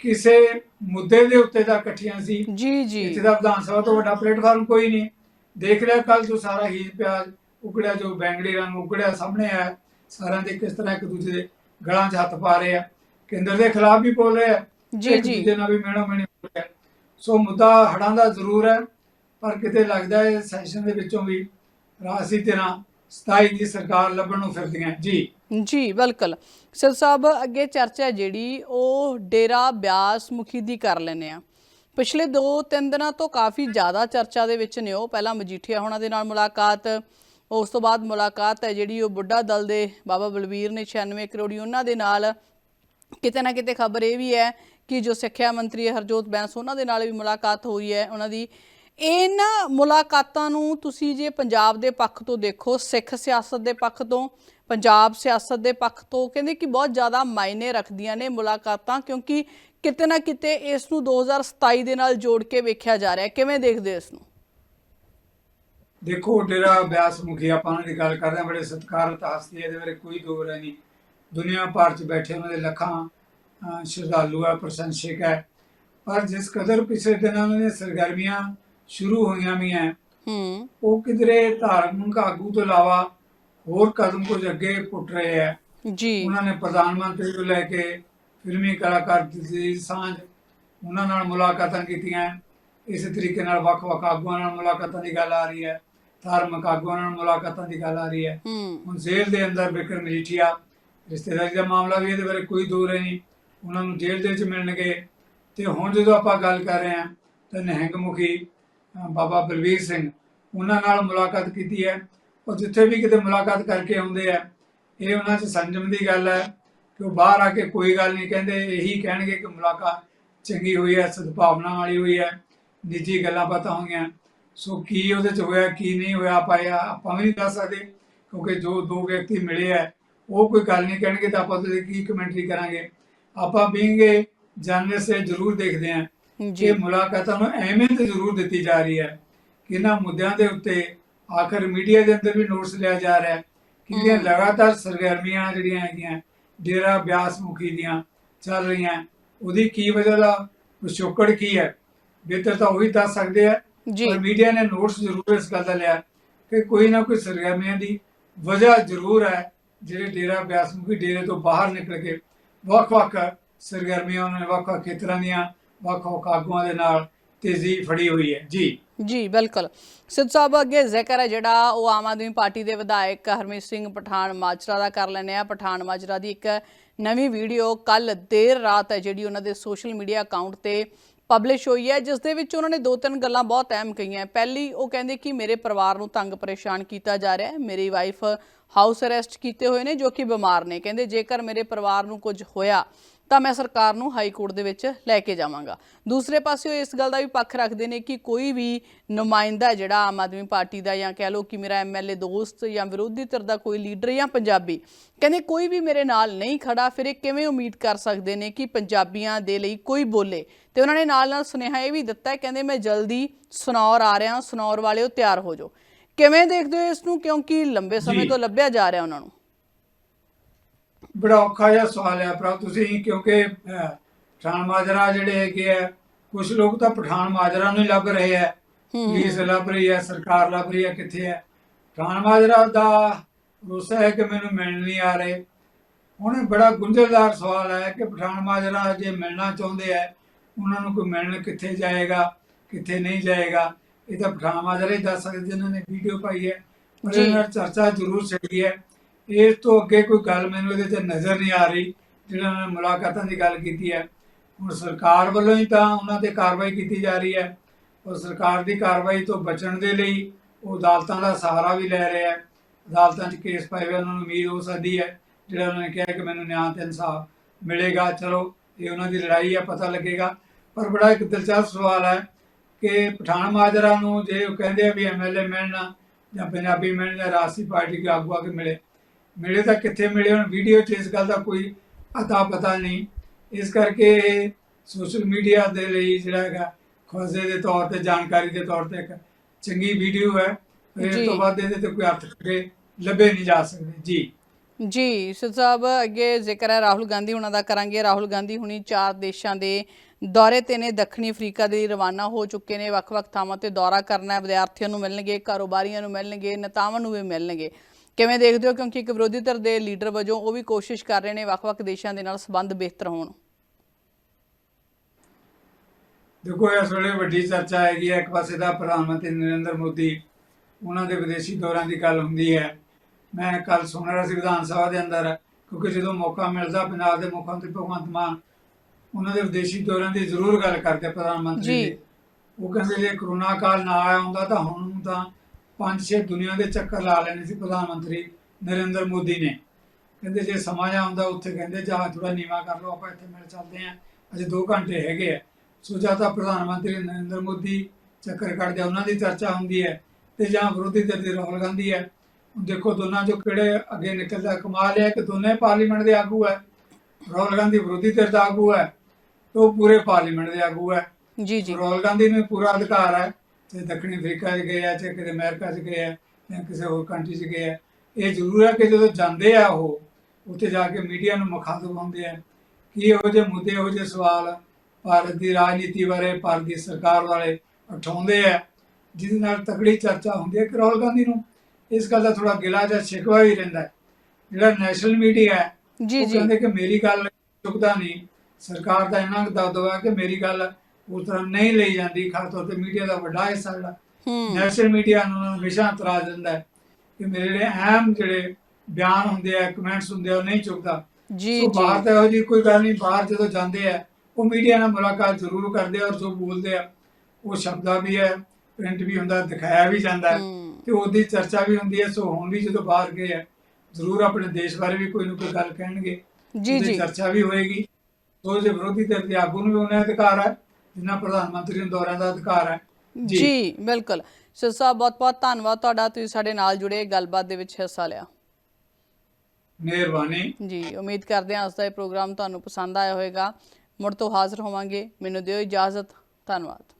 ਕਿਸੇ ਮੁੱਦੇ ਦੇ ਉੱਤੇ ਤਾਂ ਇਕੱਠੀਆਂ ਸੀ। ਜੀ ਜੀ। ਇੱਥੇ ਦਾ ਵਿਧਾਨ ਸਭਾ ਤੋਂ ਵੱਡਾ ਪਲੇਟਫਾਰਮ ਕੋਈ ਨਹੀਂ। ਦੇਖ ਲਿਆ ਕੱਲ ਜੋ ਸਾਰਾ ਹੀਰ ਪਿਆਜ਼ ਉਗੜਿਆ ਜੋ ਬੈਂਗੜੀ ਰੰਗ ਉਗੜਿਆ ਸਾਹਮਣੇ ਆਇਆ ਸਾਰਿਆਂ ਦੇ ਕਿਸ ਤਰ੍ਹਾਂ ਇੱਕ ਦੂਜੇ ਦੇ ਗਲਾਂ 'ਚ ਹੱਥ ਪਾ ਰਹੇ ਆ ਕੇਂਦਰ ਦੇ ਖਿਲਾਫ ਵੀ ਬੋਲ ਰਹੇ ਆ ਜੀ, ਜੀ। ਦੂਜੇ ਨਾਲ ਵੀ ਮੇਣੋ ਮੇਣੀ ਬੋਲ ਰਹੇ ਆ। ਸੋ ਮੁੱਦਾ ਹੜਾਂ ਦਾ ਜ਼ਰੂਰ ਹੈ ਪਰ ਕਿਤੇ ਲੱਗਦਾ ਹੈ ਸੈਸ਼ਨ ਦੇ ਵਿੱਚੋਂ ਵੀ ਰਾਜਸੀ ਤਰ੍ਹਾਂ ਸਥਾਈ ਦੀ ਸਰਕਾਰ ਲੱਭਣ ਨੂੰ ਫਿਰਦੀਆਂ। ਜੀ। ਜੀ ਬਿਲਕੁਲ। ਸਿਰ ਸਾਹਿਬ ਅੱਗੇ ਚਰਚਾ ਜਿਹੜੀ ਉਹ ਡੇਰਾ ਬਿਆਸ ਮੁਖੀ ਦੀ ਕਰ ਲੈਨੇ ਆ। ਪਿਛਲੇ 2-3 ਦਿਨਾਂ ਤੋਂ ਕਾਫੀ ਜ਼ਿਆਦਾ ਚਰਚਾ ਦੇ ਵਿੱਚ ਨੇ ਉਹ। ਪਹਿਲਾਂ ਮਜੀਠੀਆ ਹੋਣਾ ਦੇ ਨਾਲ ਮੁਲਾਕਾਤ ਉਸ ਤੋਂ ਬਾਅਦ ਮੁਲਾਕਾਤ ਹੈ ਜਿਹੜੀ ਉਹ ਬੁੱਢਾ ਦਲ ਦੇ ਬਾਬਾ ਬਲਬੀਰ ਨੇ 96 ਕਰੋੜੀ ਉਹਨਾਂ ਦੇ ਨਾਲ। ਕਿਤੇ ਨਾ ਕਿਤੇ ਖਬਰ ਇਹ ਵੀ ਹੈ ਕਿ ਜੋ ਸਿੱਖਿਆ ਮੰਤਰੀ ਹੈ ਹਰਜੋਤ ਬੈਂਸ, ਉਹਨਾਂ ਦੇ ਨਾਲ ਵੀ ਮੁਲਾਕਾਤ ਹੋਈ ਹੈ। ਉਹਨਾਂ ਦੀ ਇਹਨਾਂ ਮੁਲਾਕਾਤਾਂ ਨੂੰ ਤੁਸੀਂ ਜੇ ਪੰਜਾਬ ਦੇ ਪੱਖ ਤੋਂ ਦੇਖੋ, ਸਿੱਖ ਸਿਆਸਤ ਦੇ ਪੱਖ ਤੋਂ, ਪੰਜਾਬ ਸਿਆਸਤ ਦੇ ਪੱਖ ਤੋਂ, ਕਹਿੰਦੇ ਕਿ ਬਹੁਤ ਜ਼ਿਆਦਾ ਮਾਇਨੇ ਰੱਖਦੀਆਂ ਨੇ ਮੁਲਾਕਾਤਾਂ, ਕਿਉਂਕਿ ਕਿਤੇ ਨਾ ਕਿਤੇ ਇਸ ਨੂੰ 2027 ਦੇ ਨਾਲ ਜੋੜ ਕੇ ਵੇਖਿਆ ਜਾ ਰਿਹਾ ਕਿਵੇਂ ਦੇਖਦੇ ਇਸ ਨੂੰ? ਦੇਖੋ ਡੇਰਾ ਬਿਆਸ ਮੁਖੀ ਆਪਾਂ ਉਹਨਾਂ ਦੀ ਗੱਲ ਕਰਦੇ ਹਾਂ ਬੜੇ ਸਤਿਕਾਰਤ ਹਸਤੀ ਇਹਦੇ ਬਾਰੇ ਕੋਈ ਦੋ ਰਾਏ ਨਹੀਂ। ਦੁਨੀਆ ਭਰ 'ਚ ਬੈਠੇ ਉਹਨਾਂ ਦੇ ਲੱਖਾਂ ਸ਼ਰਧਾਲੂ ਹੈ ਪ੍ਰਸ਼ੰਸਕ ਹੈ। ਪਰ ਜਿਸ ਕਦਰ ਪਿਛਲੇ ਦਿਨਾਂ ਉਹਨਾਂ ਦੀਆਂ ਸਰਗਰਮੀਆਂ ਸ਼ੁਰੂ ਹੋਈਆਂ ਵੀ ਹੈ ਹੂੰ। ਉਹ ਕਿਧਰੇ ਧਾਰਮਿਕ ਆਗੂ ਤੋਂ ਇਲਾਵਾ ਹੋਰ ਕਦਮ ਕੁਝ ਅੱਗੇ ਪੁੱਟ ਰਹੇ ਹੈ ਜੀ। ਉਹਨਾਂ ਨੇ ਪ੍ਰਧਾਨ ਮੰਤਰੀ ਤੋਂ ਲੈ ਕੇ ਫਿਲਮੀ ਕਲਾਕਾਰ ਦੀ ਸਾਂਝ ਉਹਨਾਂ ਨਾਲ ਮੁਲਾਕਾਤਾਂ ਕੀਤੀਆਂ। ਇਸੇ ਤਰੀਕੇ ਨਾਲ ਵੱਖ-ਵੱਖ ਆਗੂਆਂ ਨਾਲ ਮੁਲਾਕਾਤਾਂ ਦੀ ਗੱਲ ਆ ਰਹੀ ਹੈ। ਧਾਰਮਿਕ ਆਗੂਆਂ ਨਾਲ ਮੁਲਾਕਾਤਾਂ ਦੀ ਗੱਲ ਆ ਰਹੀ ਹੈ। ਹੁਣ ਜੇਲ੍ਹ ਦੇ ਅੰਦਰ ਬਿਕਰਮ ਮਜੀਠੀਆ ਰਿਸ਼ਤੇਦਾਰੀ ਦਾ ਮਾਮਲਾ ਵੀ ਇਹਦੇ ਬਾਰੇ ਕੋਈ ਦੂਰ ਨਹੀਂ। ਉਹਨਾਂ ਨੂੰ ਜੇਲ੍ਹ ਦੇ ਵਿੱਚ ਮਿਲਣਗੇ। ਤੇ ਹੁਣ ਜਦੋਂ ਆਪਾਂ ਗੱਲ ਕਰ ਰਹੇ ਹਾਂ ਤਾਂ ਨਿਹੰਗ ਮੁਖੀ ਬਾਬਾ ਬਲਵੀਰ ਸਿੰਘ ਉਹਨਾਂ ਨਾਲ ਮੁਲਾਕਾਤ ਕੀਤੀ ਹੈ। ਉਹ ਜਿੱਥੇ ਵੀ ਕਿਤੇ ਮੁਲਾਕਾਤ ਕਰਕੇ ਆਉਂਦੇ ਆ ਇਹ ਉਹਨਾਂ 'ਚ ਸੰਜਮ ਦੀ ਗੱਲ ਹੈ ਕਿ ਉਹ ਬਾਹਰ ਆ ਕੇ ਕੋਈ ਗੱਲ ਨਹੀਂ ਕਹਿੰਦੇ। ਇਹੀ ਕਹਿਣਗੇ ਕਿ ਮੁਲਾਕਾਤ ਚੰਗੀ ਹੋਈ ਹੈ ਸਦਭਾਵਨਾ ਵਾਲੀ ਹੋਈ ਹੈ ਨਿੱਜੀ ਗੱਲਾਂ ਬਾਤਾਂ ਹੋਈਆਂ। ਸੋ ਕੀ ਉਹਦੇ ਚ ਹੋਇਆ ਕੀ ਨਹੀਂ ਹੋਇਆ ਪਾਇਆ ਆਪਾਂ ਵੀ ਨਹੀਂ ਦੱਸ ਸਕਦੇ ਕਿਉਂਕਿ ਜੋ ਦੋ ਵਿਅਕਤੀ ਮਿਲੇ ਆ ਉਹ ਕੋਈ ਗੱਲ ਨਹੀਂ ਕਹਿਣਗੇ ਤਾਂ ਆਪਾਂ ਉਹਦੇ ਕੀ ਕਮੈਂਟਰੀ ਕਰਾਂਗੇ। ਆਪਾਂ ਬੀਂਗੇ ਜਾਣਨੇ ਸੇ ਜ਼ਰੂਰ ਦੇਖਦੇ ਜੀ। ਕਿ ਮੁਲਾਕਾਤਾਂ ਨੂੰ ਅਹਿਮੀਅਤ ਜ਼ਰੂਰ ਦਿੱਤੀ ਜਾ ਰਹੀ ਹੈ ਕਿ ਇਹਨਾਂ ਮੁੱਦਿਆਂ ਦੇ ਉੱਤੇ ਆਖਰ ਮੀਡੀਆ ਦੇ ਅੰਦਰ ਵੀ ਨੋਟਿਸ ਲਿਆ ਜਾ ਰਿਹਾ ਹੈ ਕਿ ਜਿਹੜੀਆਂ ਹਮ। ਲਗਾਤਾਰ ਸਰਗਰਮੀਆਂ ਜਿਹੜੀਆਂ ਹੈਗੀਆਂ ਡੇਰਾ ਬਿਆਸ ਮੁਖੀ ਦੀਆਂ ਚੱਲ ਰਹੀਆਂ ਉਹਦੀ ਕੀ ਵਜ੍ਹਾ ਦਾ ਪਿਛੋਕੜ ਕੀ ਹੈ? ਬਿਹਤਰ ਤਾਂ ਉਹੀ ਦੱਸ ਸਕਦੇ ਆ ਜੀ। ਪਰ ਮੀਡੀਆ ਨੇ ਨੋਟਿਸ ਜ਼ਰੂਰ ਇਸ ਗੱਲ ਦਾ ਲਿਆ ਕਿ ਕੋਈ ਨਾ ਕੋਈ ਸਰਗਰਮੀਆਂ ਦੀ ਵਜ੍ਹਾ ਜ਼ਰੂਰ ਹੈ ਜਿਹੜੇ ਡੇਰਾ ਬਿਆਸ ਮੁਖੀ ਡੇਰੇ ਤੋਂ ਬਾਹਰ ਨਿਕਲ ਕੇ ਵੱਖ-ਵੱਖ ਸਰਗਰਮੀਆਂ ਉਹਨਾਂ ਨੇ ਵੱਖ-ਵੱਖ ਖੇਤਰਾਂ ਦੀਆਂ ਵੱਖ-ਵੱਖ ਆਗੂਆਂ ਦੇ ਨਾਲ ਤੇਜ਼ੀ ਫੜੀ ਹੋਈ ਹੈ। ਜੀ। ਜੀ ਬਿਲਕੁਲ। ਸਿੱਧ ਸਾਹਿਬ ਅੱਗੇ ਜ਼ਿਕਰ ਹੈ ਜਿਹੜਾ ਉਹ ਆਮ ਆਦਮੀ ਪਾਰਟੀ ਦੇ ਵਿਧਾਇਕ ਹਰਮੀਤ ਸਿੰਘ ਪਠਾਨ ਮਾਜਰਾ ਦਾ ਕਰ ਲੈਨੇ ਆ। ਪਠਾਨ ਮਾਜਰਾ ਦੀ ਇੱਕ ਨਵੀਂ ਵੀਡੀਓ ਕੱਲ ਦੇਰ ਰਾਤ ਹੈ ਜਿਹੜੀ ਉਹਨਾਂ ਦੇ ਸੋਸ਼ਲ ਮੀਡੀਆ ਅਕਾਊਂਟ ਤੇ ਪਬਲਿਸ਼ ਹੋਈ ਹੈ ਜਿਸ ਦੇ ਵਿੱਚ ਉਹਨਾਂ ਨੇ ਦੋ ਤਿੰਨ ਗੱਲਾਂ ਬਹੁਤ ਅਹਿਮ ਕਹੀਆਂ ਪਹਿਲੀ, ਉਹ ਕਹਿੰਦੇ ਕਿ ਮੇਰੇ ਪਰਿਵਾਰ ਨੂੰ ਤੰਗ ਪਰੇਸ਼ਾਨ ਕੀਤਾ ਜਾ ਰਿਹਾ ਹੈ। ਮੇਰੀ ਵਾਈਫ ਹਾਊਸ ਅਰੈਸਟ ਕੀਤੇ ਹੋਏ ਨੇ, ਜੋ ਕਿ ਬਿਮਾਰ ਨੇ। ਕਹਿੰਦੇ ਜੇਕਰ ਮੇਰੇ ਪਰਿਵਾਰ ਨੂੰ ਕੁਝ ਹੋਇਆ ਤਾਂ ਮੈਂ ਸਰਕਾਰ ਨੂੰ ਹਾਈ ਕੋਰਟ ਦੇ ਵਿੱਚ ਲੈ ਕੇ ਜਾਵਾਂਗਾ। ਦੂਸਰੇ ਪਾਸੇ ਉਹ ਇਸ ਗੱਲ ਦਾ ਵੀ ਪੱਖ ਰੱਖਦੇ ਨੇ ਕਿ ਕੋਈ ਵੀ ਨੁਮਾਇੰਦਾ ਜਿਹੜਾ ਆਮ ਆਦਮੀ ਪਾਰਟੀ ਦਾ ਜਾਂ ਕਹਿ ਲਓ ਕਿ ਮੇਰਾ ਐਮਐਲਏ ਦੋਸਤ ਜਾਂ ਵਿਰੋਧੀ ਧਿਰ ਦਾ ਕੋਈ ਲੀਡਰ ਜਾਂ ਪੰਜਾਬੀ ਕਹਿੰਦੇ ਕੋਈ ਵੀ ਮੇਰੇ ਨਾਲ ਨਹੀਂ ਖੜਾ ਫਿਰ ਇਹ ਕਿਵੇਂ ਉਮੀਦ ਕਰ ਸਕਦੇ ਨੇ ਕਿ ਪੰਜਾਬੀਆਂ ਦੇ ਲਈ ਕੋਈ ਬੋਲੇ? ਤੇ ਉਹਨਾਂ ਨੇ ਨਾਲ ਨਾਲ ਸੁਨੇਹਾ ਇਹ ਵੀ ਦਿੱਤਾ ਕਹਿੰਦੇ ਮੈਂ ਜਲਦੀ ਸਨੌਰ ਆ ਰਿਹਾ ਸਨੌਰ ਵਾਲਿਓ ਤਿਆਰ ਹੋ ਜਾਓ। ਕਿਵੇਂ ਦੇਖਦੇ ਹੋ ਇਸ ਨੂੰ? ਕਿਉਂਕਿ ਲੰਬੇ ਸਮੇਂ। ਤੋਂ ਲੱਭਿਆ ਜਾ ਰਿਹਾ ਉਹਨਾਂ ਨੂੰ। ਬੜਾ ਔਖਾ ਜਿਹਾ ਸਵਾਲ ਹੈ ਪਰ ਤੁਸੀਂ ਕਿਉਂਕਿ ਪਠਾਨ ਮਾਜਰਾ ਜਿਹੜੇ ਹੈਗੇ ਆ ਕੁਝ ਲੋਕ ਤਾਂ ਪਠਾਨ ਮਾਜਰਾ ਨੂੰ ਹੀ ਲੱਭ ਰਹੇ ਆ। ਪੁਲਿਸ ਲੱਭ ਰਹੀ ਹੈ ਸਰਕਾਰ ਲੱਭ ਰਹੀ ਹੈ ਕਿੱਥੇ ਹੈ ਪਠਾਨ ਮਾਜਰਾ ਦਾ ਰੋਸਾ ਹੈ ਕਿ ਮੈਨੂੰ ਮਿਲਣ ਨਹੀਂ ਆ ਰਹੇ? ਹੁਣ ਬੜਾ ਗੁੰਝਲਦਾਰ ਸਵਾਲ ਹੈ ਕਿ ਪਠਾਨ ਮਾਜਰਾ ਜੇ ਮਿਲਣਾ ਚਾਹੁੰਦੇ ਆ ਉਹਨਾਂ ਨੂੰ ਕੋਈ ਮਿਲਣ ਕਿੱਥੇ ਜਾਏਗਾ ਕਿੱਥੇ ਨਹੀਂ ਜਾਏਗਾ? ਇਹ ਤਾਂ ਪਠਾਨ ਮਾਜਰਾ ਹੀ ਦੱਸ ਸਕਦੇ ਜਿਨ੍ਹਾਂ ਨੇ ਵੀਡੀਓ ਪਾਈ ਹੈ। ਇਹਨਾਂ ਨਾਲ ਚਰਚਾ ਜ਼ਰੂਰ ਛਿੜੀ ਹੈ। ਇਸ ਤੋਂ ਅੱਗੇ ਕੋਈ ਗੱਲ ਮੈਨੂੰ ਇਹਦੇ ਤੇ ਨਜ਼ਰ ਨਹੀਂ ਆ ਰਹੀ, ਜਿਹੜਾ ਉਹਨਾਂ ਨੇ ਮੁਲਾਕਾਤਾਂ ਦੀ ਗੱਲ ਕੀਤੀ ਹੈ। ਹੁਣ ਸਰਕਾਰ ਵੱਲੋਂ ਹੀ ਤਾਂ ਉਹਨਾਂ ਤੇ ਕਾਰਵਾਈ ਕੀਤੀ ਜਾ ਰਹੀ ਹੈ। ਔਰ ਸਰਕਾਰ ਦੀ ਕਾਰਵਾਈ ਤੋਂ ਬਚਣ ਦੇ ਲਈ ਉਹ ਅਦਾਲਤਾਂ ਦਾ ਸਹਾਰਾ ਵੀ ਲੈ ਰਿਹਾ ਹੈ। ਅਦਾਲਤਾਂ 'ਚ ਕੇਸ ਪਾਏ ਹੋਏ ਉਹਨਾਂ ਨੂੰ ਉਮੀਦ ਹੋ ਸਕਦੀ ਹੈ, ਜਿਹੜਾ ਉਹਨਾਂ ਨੇ ਕਿਹਾ ਕਿ ਮੈਨੂੰ ਨਿਆਂ ਤੇ ਇਨਸਾਫ ਮਿਲੇਗਾ। ਚਲੋ, ਇਹ ਉਹਨਾਂ ਦੀ ਲੜਾਈ ਹੈ ਪਤਾ ਲੱਗੇਗਾ। ਪਰ ਬੜਾ ਇੱਕ ਦਿਲਚਸਪ ਸਵਾਲ ਹੈ ਕਿ ਪਠਾਨ ਮਾਜਰਾ ਨੂੰ ਜੇ ਉਹ ਕਹਿੰਦੇ ਆ ਵੀ ਐਮਐਲਏ ਮਿਲਣਾ ਜਾਂ ਪੰਜਾਬੀ ਮਿਲਣਾ ਜਾਂ ਪਾਰਟੀ ਦੇ ਆਗੂ ਆ ਕੇ ਮਿਲੇ ਮਿਲੇ ਤਾਂ ਕਿੱਥੇ ਮਿਲੇ ਹੁਣ ਵੀਡੀਓ 'ਚ ਇਸ ਗੱਲ ਦਾ ਕੋਈ ਅਤਾ ਪਤਾ ਨਹੀਂ। ਇਸ ਕਰਕੇ ਸੋਸ਼ਲ ਮੀਡੀਆ ਦੇ ਲਈ ਜਿਹੜਾ ਹੈਗਾ ਖੋਜੇ ਦੇ ਤੌਰ ਤੇ ਜਾਣਕਾਰੀ ਦੇ ਤੌਰ ਤੇ ਇੱਕ ਚੰਗੀ ਵੀਡੀਓ ਹੈ। ਇਸ। ਤੋਂ ਬਾਅਦ ਇਹਦੇ ਤੇ ਕੋਈ ਅਰਥ ਖੜੇ ਲੱਭੇ ਨਹੀਂ ਜਾ ਸਕਦੇ। ਜੀ। ਜੀ ਸਾਹਿਬ ਅੱਗੇ ਜ਼ਿਕਰ ਹੈ ਰਾਹੁਲ ਗਾਂਧੀ ਹੁਣਾਂ ਦਾ ਕਰਾਂਗੇ। ਰਾਹੁਲ ਗਾਂਧੀ ਹੁਣੀ ਚਾਰ ਦੇਸ਼ਾਂ ਦੇ ਦੌਰੇ ਤੇ ਨੇ। ਦੱਖਣੀ ਅਫਰੀਕਾ ਦੇ ਲਈ ਰਵਾਨਾ ਹੋ ਚੁੱਕੇ ਨੇ। ਵੱਖ-ਵੱਖ ਥਾਵਾਂ ਤੇ ਦੌਰਾ ਕਰਨਾ ਹੈ। ਵਿਦਿਆਰਥੀਆਂ ਨੂੰ ਮਿਲਣਗੇ ਕਾਰੋਬਾਰੀਆਂ ਨੂੰ ਮਿਲਣਗੇ ਨੇਤਾਵਾਂ ਨੂੰ ਵੀ ਮਿਲਣਗੇ। ਕਿਵੇਂ ਦੇਖਦੇ ਹੋ? ਕਿਉਂਕਿ ਇੱਕ ਵਿਰੋਧੀ ਧਿਰ ਦੇ ਲੀਡਰ ਵਜੋਂ ਉਹ ਵੀ ਕੋਸ਼ਿਸ਼ ਕਰ ਰਹੇ ਨੇ ਵੱਖ-ਵੱਖ ਦੇਸ਼ਾਂ ਦੇ ਨਾਲ ਸੰਬੰਧ ਬਿਹਤਰ ਹੋਣ। ਦੇਖੋ ਇਸ ਵੇਲੇ ਵੱਡੀ ਚਰਚਾ ਹੈਗੀ ਹੈ। ਇੱਕ ਪਾਸੇ ਦਾ ਪ੍ਰਧਾਨ ਮੰਤਰੀ ਨਰਿੰਦਰ ਮੋਦੀ ਉਹਨਾਂ ਦੇ ਵਿਦੇਸ਼ੀ ਦੌਰਿਆਂ ਦੀ ਗੱਲ ਹੁੰਦੀ ਹੈ। ਮੈਂ ਕੱਲ ਸੁਣ ਰਿਹਾ ਸੀ ਵਿਧਾਨ ਸਭਾ ਦੇ ਅੰਦਰ ਕਿਉਂਕਿ ਜਦੋਂ ਮੌਕਾ ਮਿਲਦਾ ਪੰਜਾਬ ਦੇ ਮੁੱਖ ਮੰਤਰੀ ਭਗਵੰਤ ਮਾਨ ਉਹਨਾਂ ਦੇ ਵਿਦੇਸ਼ੀ ਦੌਰਿਆਂ ਦੀ ਜ਼ਰੂਰ ਗੱਲ ਕਰਦੇ ਪ੍ਰਧਾਨ ਮੰਤਰੀ ਜੀ। ਉਹ ਕਹਿੰਦੇ ਜੇ ਕਰੋਨਾ ਕਾਲ ਨਾ ਆਇਆ ਹੁੰਦਾ ਤਾਂ ਹੁਣ ਤਾਂ ਪੰਜ ਛੇ ਦੁਨੀਆ ਦੇ ਚੱਕਰ ਲਾ ਲੈਣੇ ਸੀ ਪ੍ਰਧਾਨ ਮੰਤਰੀ ਨਰਿੰਦਰ ਮੋਦੀ ਨੇ। ਕਹਿੰਦੇ ਜੇ ਸਮਾਂ ਹੁੰਦਾ ਉੱਥੇ ਕਹਿੰਦੇ ਜਾਂ ਥੋੜਾ ਨੀਵਾ ਕਰ ਲਓ ਆਪਾਂ ਇੱਥੇ ਮਿਲ ਚੱਲਦੇ ਆਂ ਅਜੇ 2 ਘੰਟੇ ਹੈਗੇ ਆ। ਸੋ ਜਾਂ ਤਾਂ ਪ੍ਰਧਾਨ ਮੰਤਰੀ ਨਰਿੰਦਰ ਮੋਦੀ ਚੱਕਰ ਕੱਢਦੇ ਉਹਨਾਂ ਦੀ ਚਰਚਾ ਹੁੰਦੀ ਹੈ ਤੇ ਜਾਂ ਵਿਰੋਧੀ ਧਿਰ ਦੀ ਰਾਹੁਲ ਗਾਂਧੀ ਹੈ। ਦੇਖੋ ਦੋਨਾਂ ਚੋਂ ਕਿਹੜੇ ਅੱਗੇ ਨਿਕਲਦਾ ਕਮਾਲ ਹੈ ਕਿ ਦੋਨੇ ਪਾਰਲੀਮੈਂਟ ਦੇ ਆਗੂ ਹੈ। ਰਾਹੁਲ ਗਾਂਧੀ ਵਿਰੋਧੀ ਧਿਰ ਦਾ ਆਗੂ ਹੈ ਤੇ ਉਹ ਪੂਰੇ ਪਾਰਲੀਮੈਂਟ ਦੇ ਆਗੂ ਹੈ। ਜੀ ਜੀ। ਰਾਹੁਲ ਗਾਂਧੀ ਨੂੰ ਪੂਰਾ ਅਧਿਕਾਰ ਹੈ। ਤੇ ਦੱਖਣੀ ਅਫਰੀਕਾ 'ਚ ਗਏ ਆ ਚਾਹੇ ਕਿਤੇ ਅਮਰੀਕਾ 'ਚ ਗਏ ਆ ਜਾਂ ਕਿਸੇ ਹੋਰ ਕੰਟਰੀ 'ਚ ਗਏ ਆ। ਇਹ ਜ਼ਰੂਰ ਹੈ ਕਿ ਜਦੋਂ ਜਾਂਦੇ ਆ ਉਹ ਉੱਥੇ ਜਾ ਕੇ ਮੀਡੀਆ ਨੂੰ ਮੁਖਾਤਬ ਹੁੰਦੇ ਆ ਕਿ ਇਹੋ ਜਿਹੇ ਮੁੱਦੇ ਇਹੋ ਜਿਹੇ ਸਵਾਲ ਭਾਰਤ ਦੀ ਰਾਜਨੀਤੀ ਬਾਰੇ ਭਾਰਤ ਦੀ ਸਰਕਾਰ ਬਾਰੇ ਉਠਾਉਂਦੇ ਆ ਜਿਹਦੇ ਨਾਲ ਤਕੜੀ ਚਰਚਾ ਹੁੰਦੀ ਹੈ ਕਿ ਰਾਹੁਲ ਗਾਂਧੀ ਨੂੰ। ਇਸ ਗੱਲ ਦਾ ਥੋੜਾ ਗਿਲਾ ਜਾਂ ਸ਼ਿਕਵਾ ਵੀ ਰਹਿੰਦਾ ਜਿਹੜਾ ਨੈਸ਼ਨਲ ਮੀਡੀਆ ਹੈ ਜੀ ਕਹਿੰਦੇ ਕਿ ਮੇਰੀ ਗੱਲ ਚੁੱਕਦਾ ਨਹੀਂ। ਸਰਕਾਰ ਦਾ ਕੁ ਦਬਦਬਾ ਹੈ ਕਿ ਮੇਰੀ ਗੱਲ ਉਸ ਤਰ੍ਹਾਂ ਨਹੀਂ ਲਈ ਜਾਂਦੀ ਖਾਸ ਤੌਰ ਤੇ ਮੀਡੀਆ ਦਾ ਵੱਡਾ ਹਿੱਸਾ ਜਿਹੜਾ ਹੂੰ। ਨੈਸ਼ਨਲ ਮੀਡੀਆ ਨੂੰ ਹਮੇਸ਼ਾ ਇਤਰਾਜ਼ ਦਿੰਦਾ ਹੈ ਕਿ ਮੇਰੇ ਜਿਹੜੇ ਅਹਿਮ ਜਿਹੜੇ ਬਿਆਨ ਹੁੰਦੇ ਆ ਕਮੈਂਟਸ ਹੁੰਦੇ ਆ ਉਹ ਨਹੀਂ ਚੁੱਕਦਾ। ਜੀ ਸੋ ਬਾਹਰ ਜੀ ਤਾਂ ਇਹੋ ਜਿਹੀ ਕੋਈ ਗੱਲ ਨਹੀਂ ਬਾਹਰ ਜਦੋਂ ਜਾਂਦੇ ਆ ਉਹ ਮੀਡੀਆ ਨਾਲ ਮੁਲਾਕਾਤ ਜ਼ਰੂਰ ਕਰਦੇ ਆ ਔਰ ਜੋ ਬੋਲਦੇ ਆ ਉਹ ਸ਼ਬਦਾਂ ਵੀ ਹੈ ਪ੍ਰਿੰਟ ਵੀ ਹੁੰਦਾ ਦਿਖਾਇਆ ਵੀ ਜਾਂਦਾ ਹੈ ਤੇ ਉਹਦੀ ਚਰਚਾ ਵੀ ਹੁੰਦੀ ਹੈ। ਸੋ ਹੁਣ ਵੀ ਜਦੋਂ ਬਾਹਰ ਗਏ ਆ ਜ਼ਰੂਰ ਆਪਣੇ ਦੇਸ਼ ਬਾਰੇ ਵੀ ਕੋਈ ਨਾ ਕੋਈ ਗੱਲ ਕਹਿਣਗੇ। ਜੀ ਉਹਦੀ ਜੀ। ਚਰਚਾ ਵੀ ਹੋਏਗੀ। ਜੇ ਵਿਰੋਧੀ ਧਿਰ ਦੇ ਆਗੂ ਨੂੰ ਵੀ ਉਹਨਾਂ ਅਧਿਕਾਰ ਹੈ। ਜਿੰਨਾ ਪ੍ਰਧਾਨ ਮੰਤਰੀ ਨੂੰ ਦੌਰਿਆਂ ਦਾ ਅਧਿਕਾਰ ਹੈ। ਜੀ। ਬਿਲਕੁਲ। ਸਰ ਸਾਹਿਬ ਬਹੁਤ ਬਹੁਤ ਧੰਨਵਾਦ ਤੁਹਾਡਾ। ਤੁਸੀਂ ਸਾਡੇ ਨਾਲ ਜੁੜੇ ਗੱਲਬਾਤ ਦੇ ਵਿੱਚ ਹਿੱਸਾ ਲਿਆ। ਮਿਹਰਬਾਨੀ। ਜੀ ਉਮੀਦ ਕਰਦੇ ਹਾਂ ਅੱਜ ਦਾ ਇਹ ਪ੍ਰੋਗਰਾਮ ਤੁਹਾਨੂੰ ਪਸੰਦ ਆਇਆ ਹੋਵੇਗਾ। ਮੁੜ ਤੋਂ ਹਾਜ਼ਰ ਹੋਵਾਂਗੇ। ਮੈਨੂੰ ਦਿਓ ਇਜਾਜ਼ਤ। ਧੰਨਵਾਦ।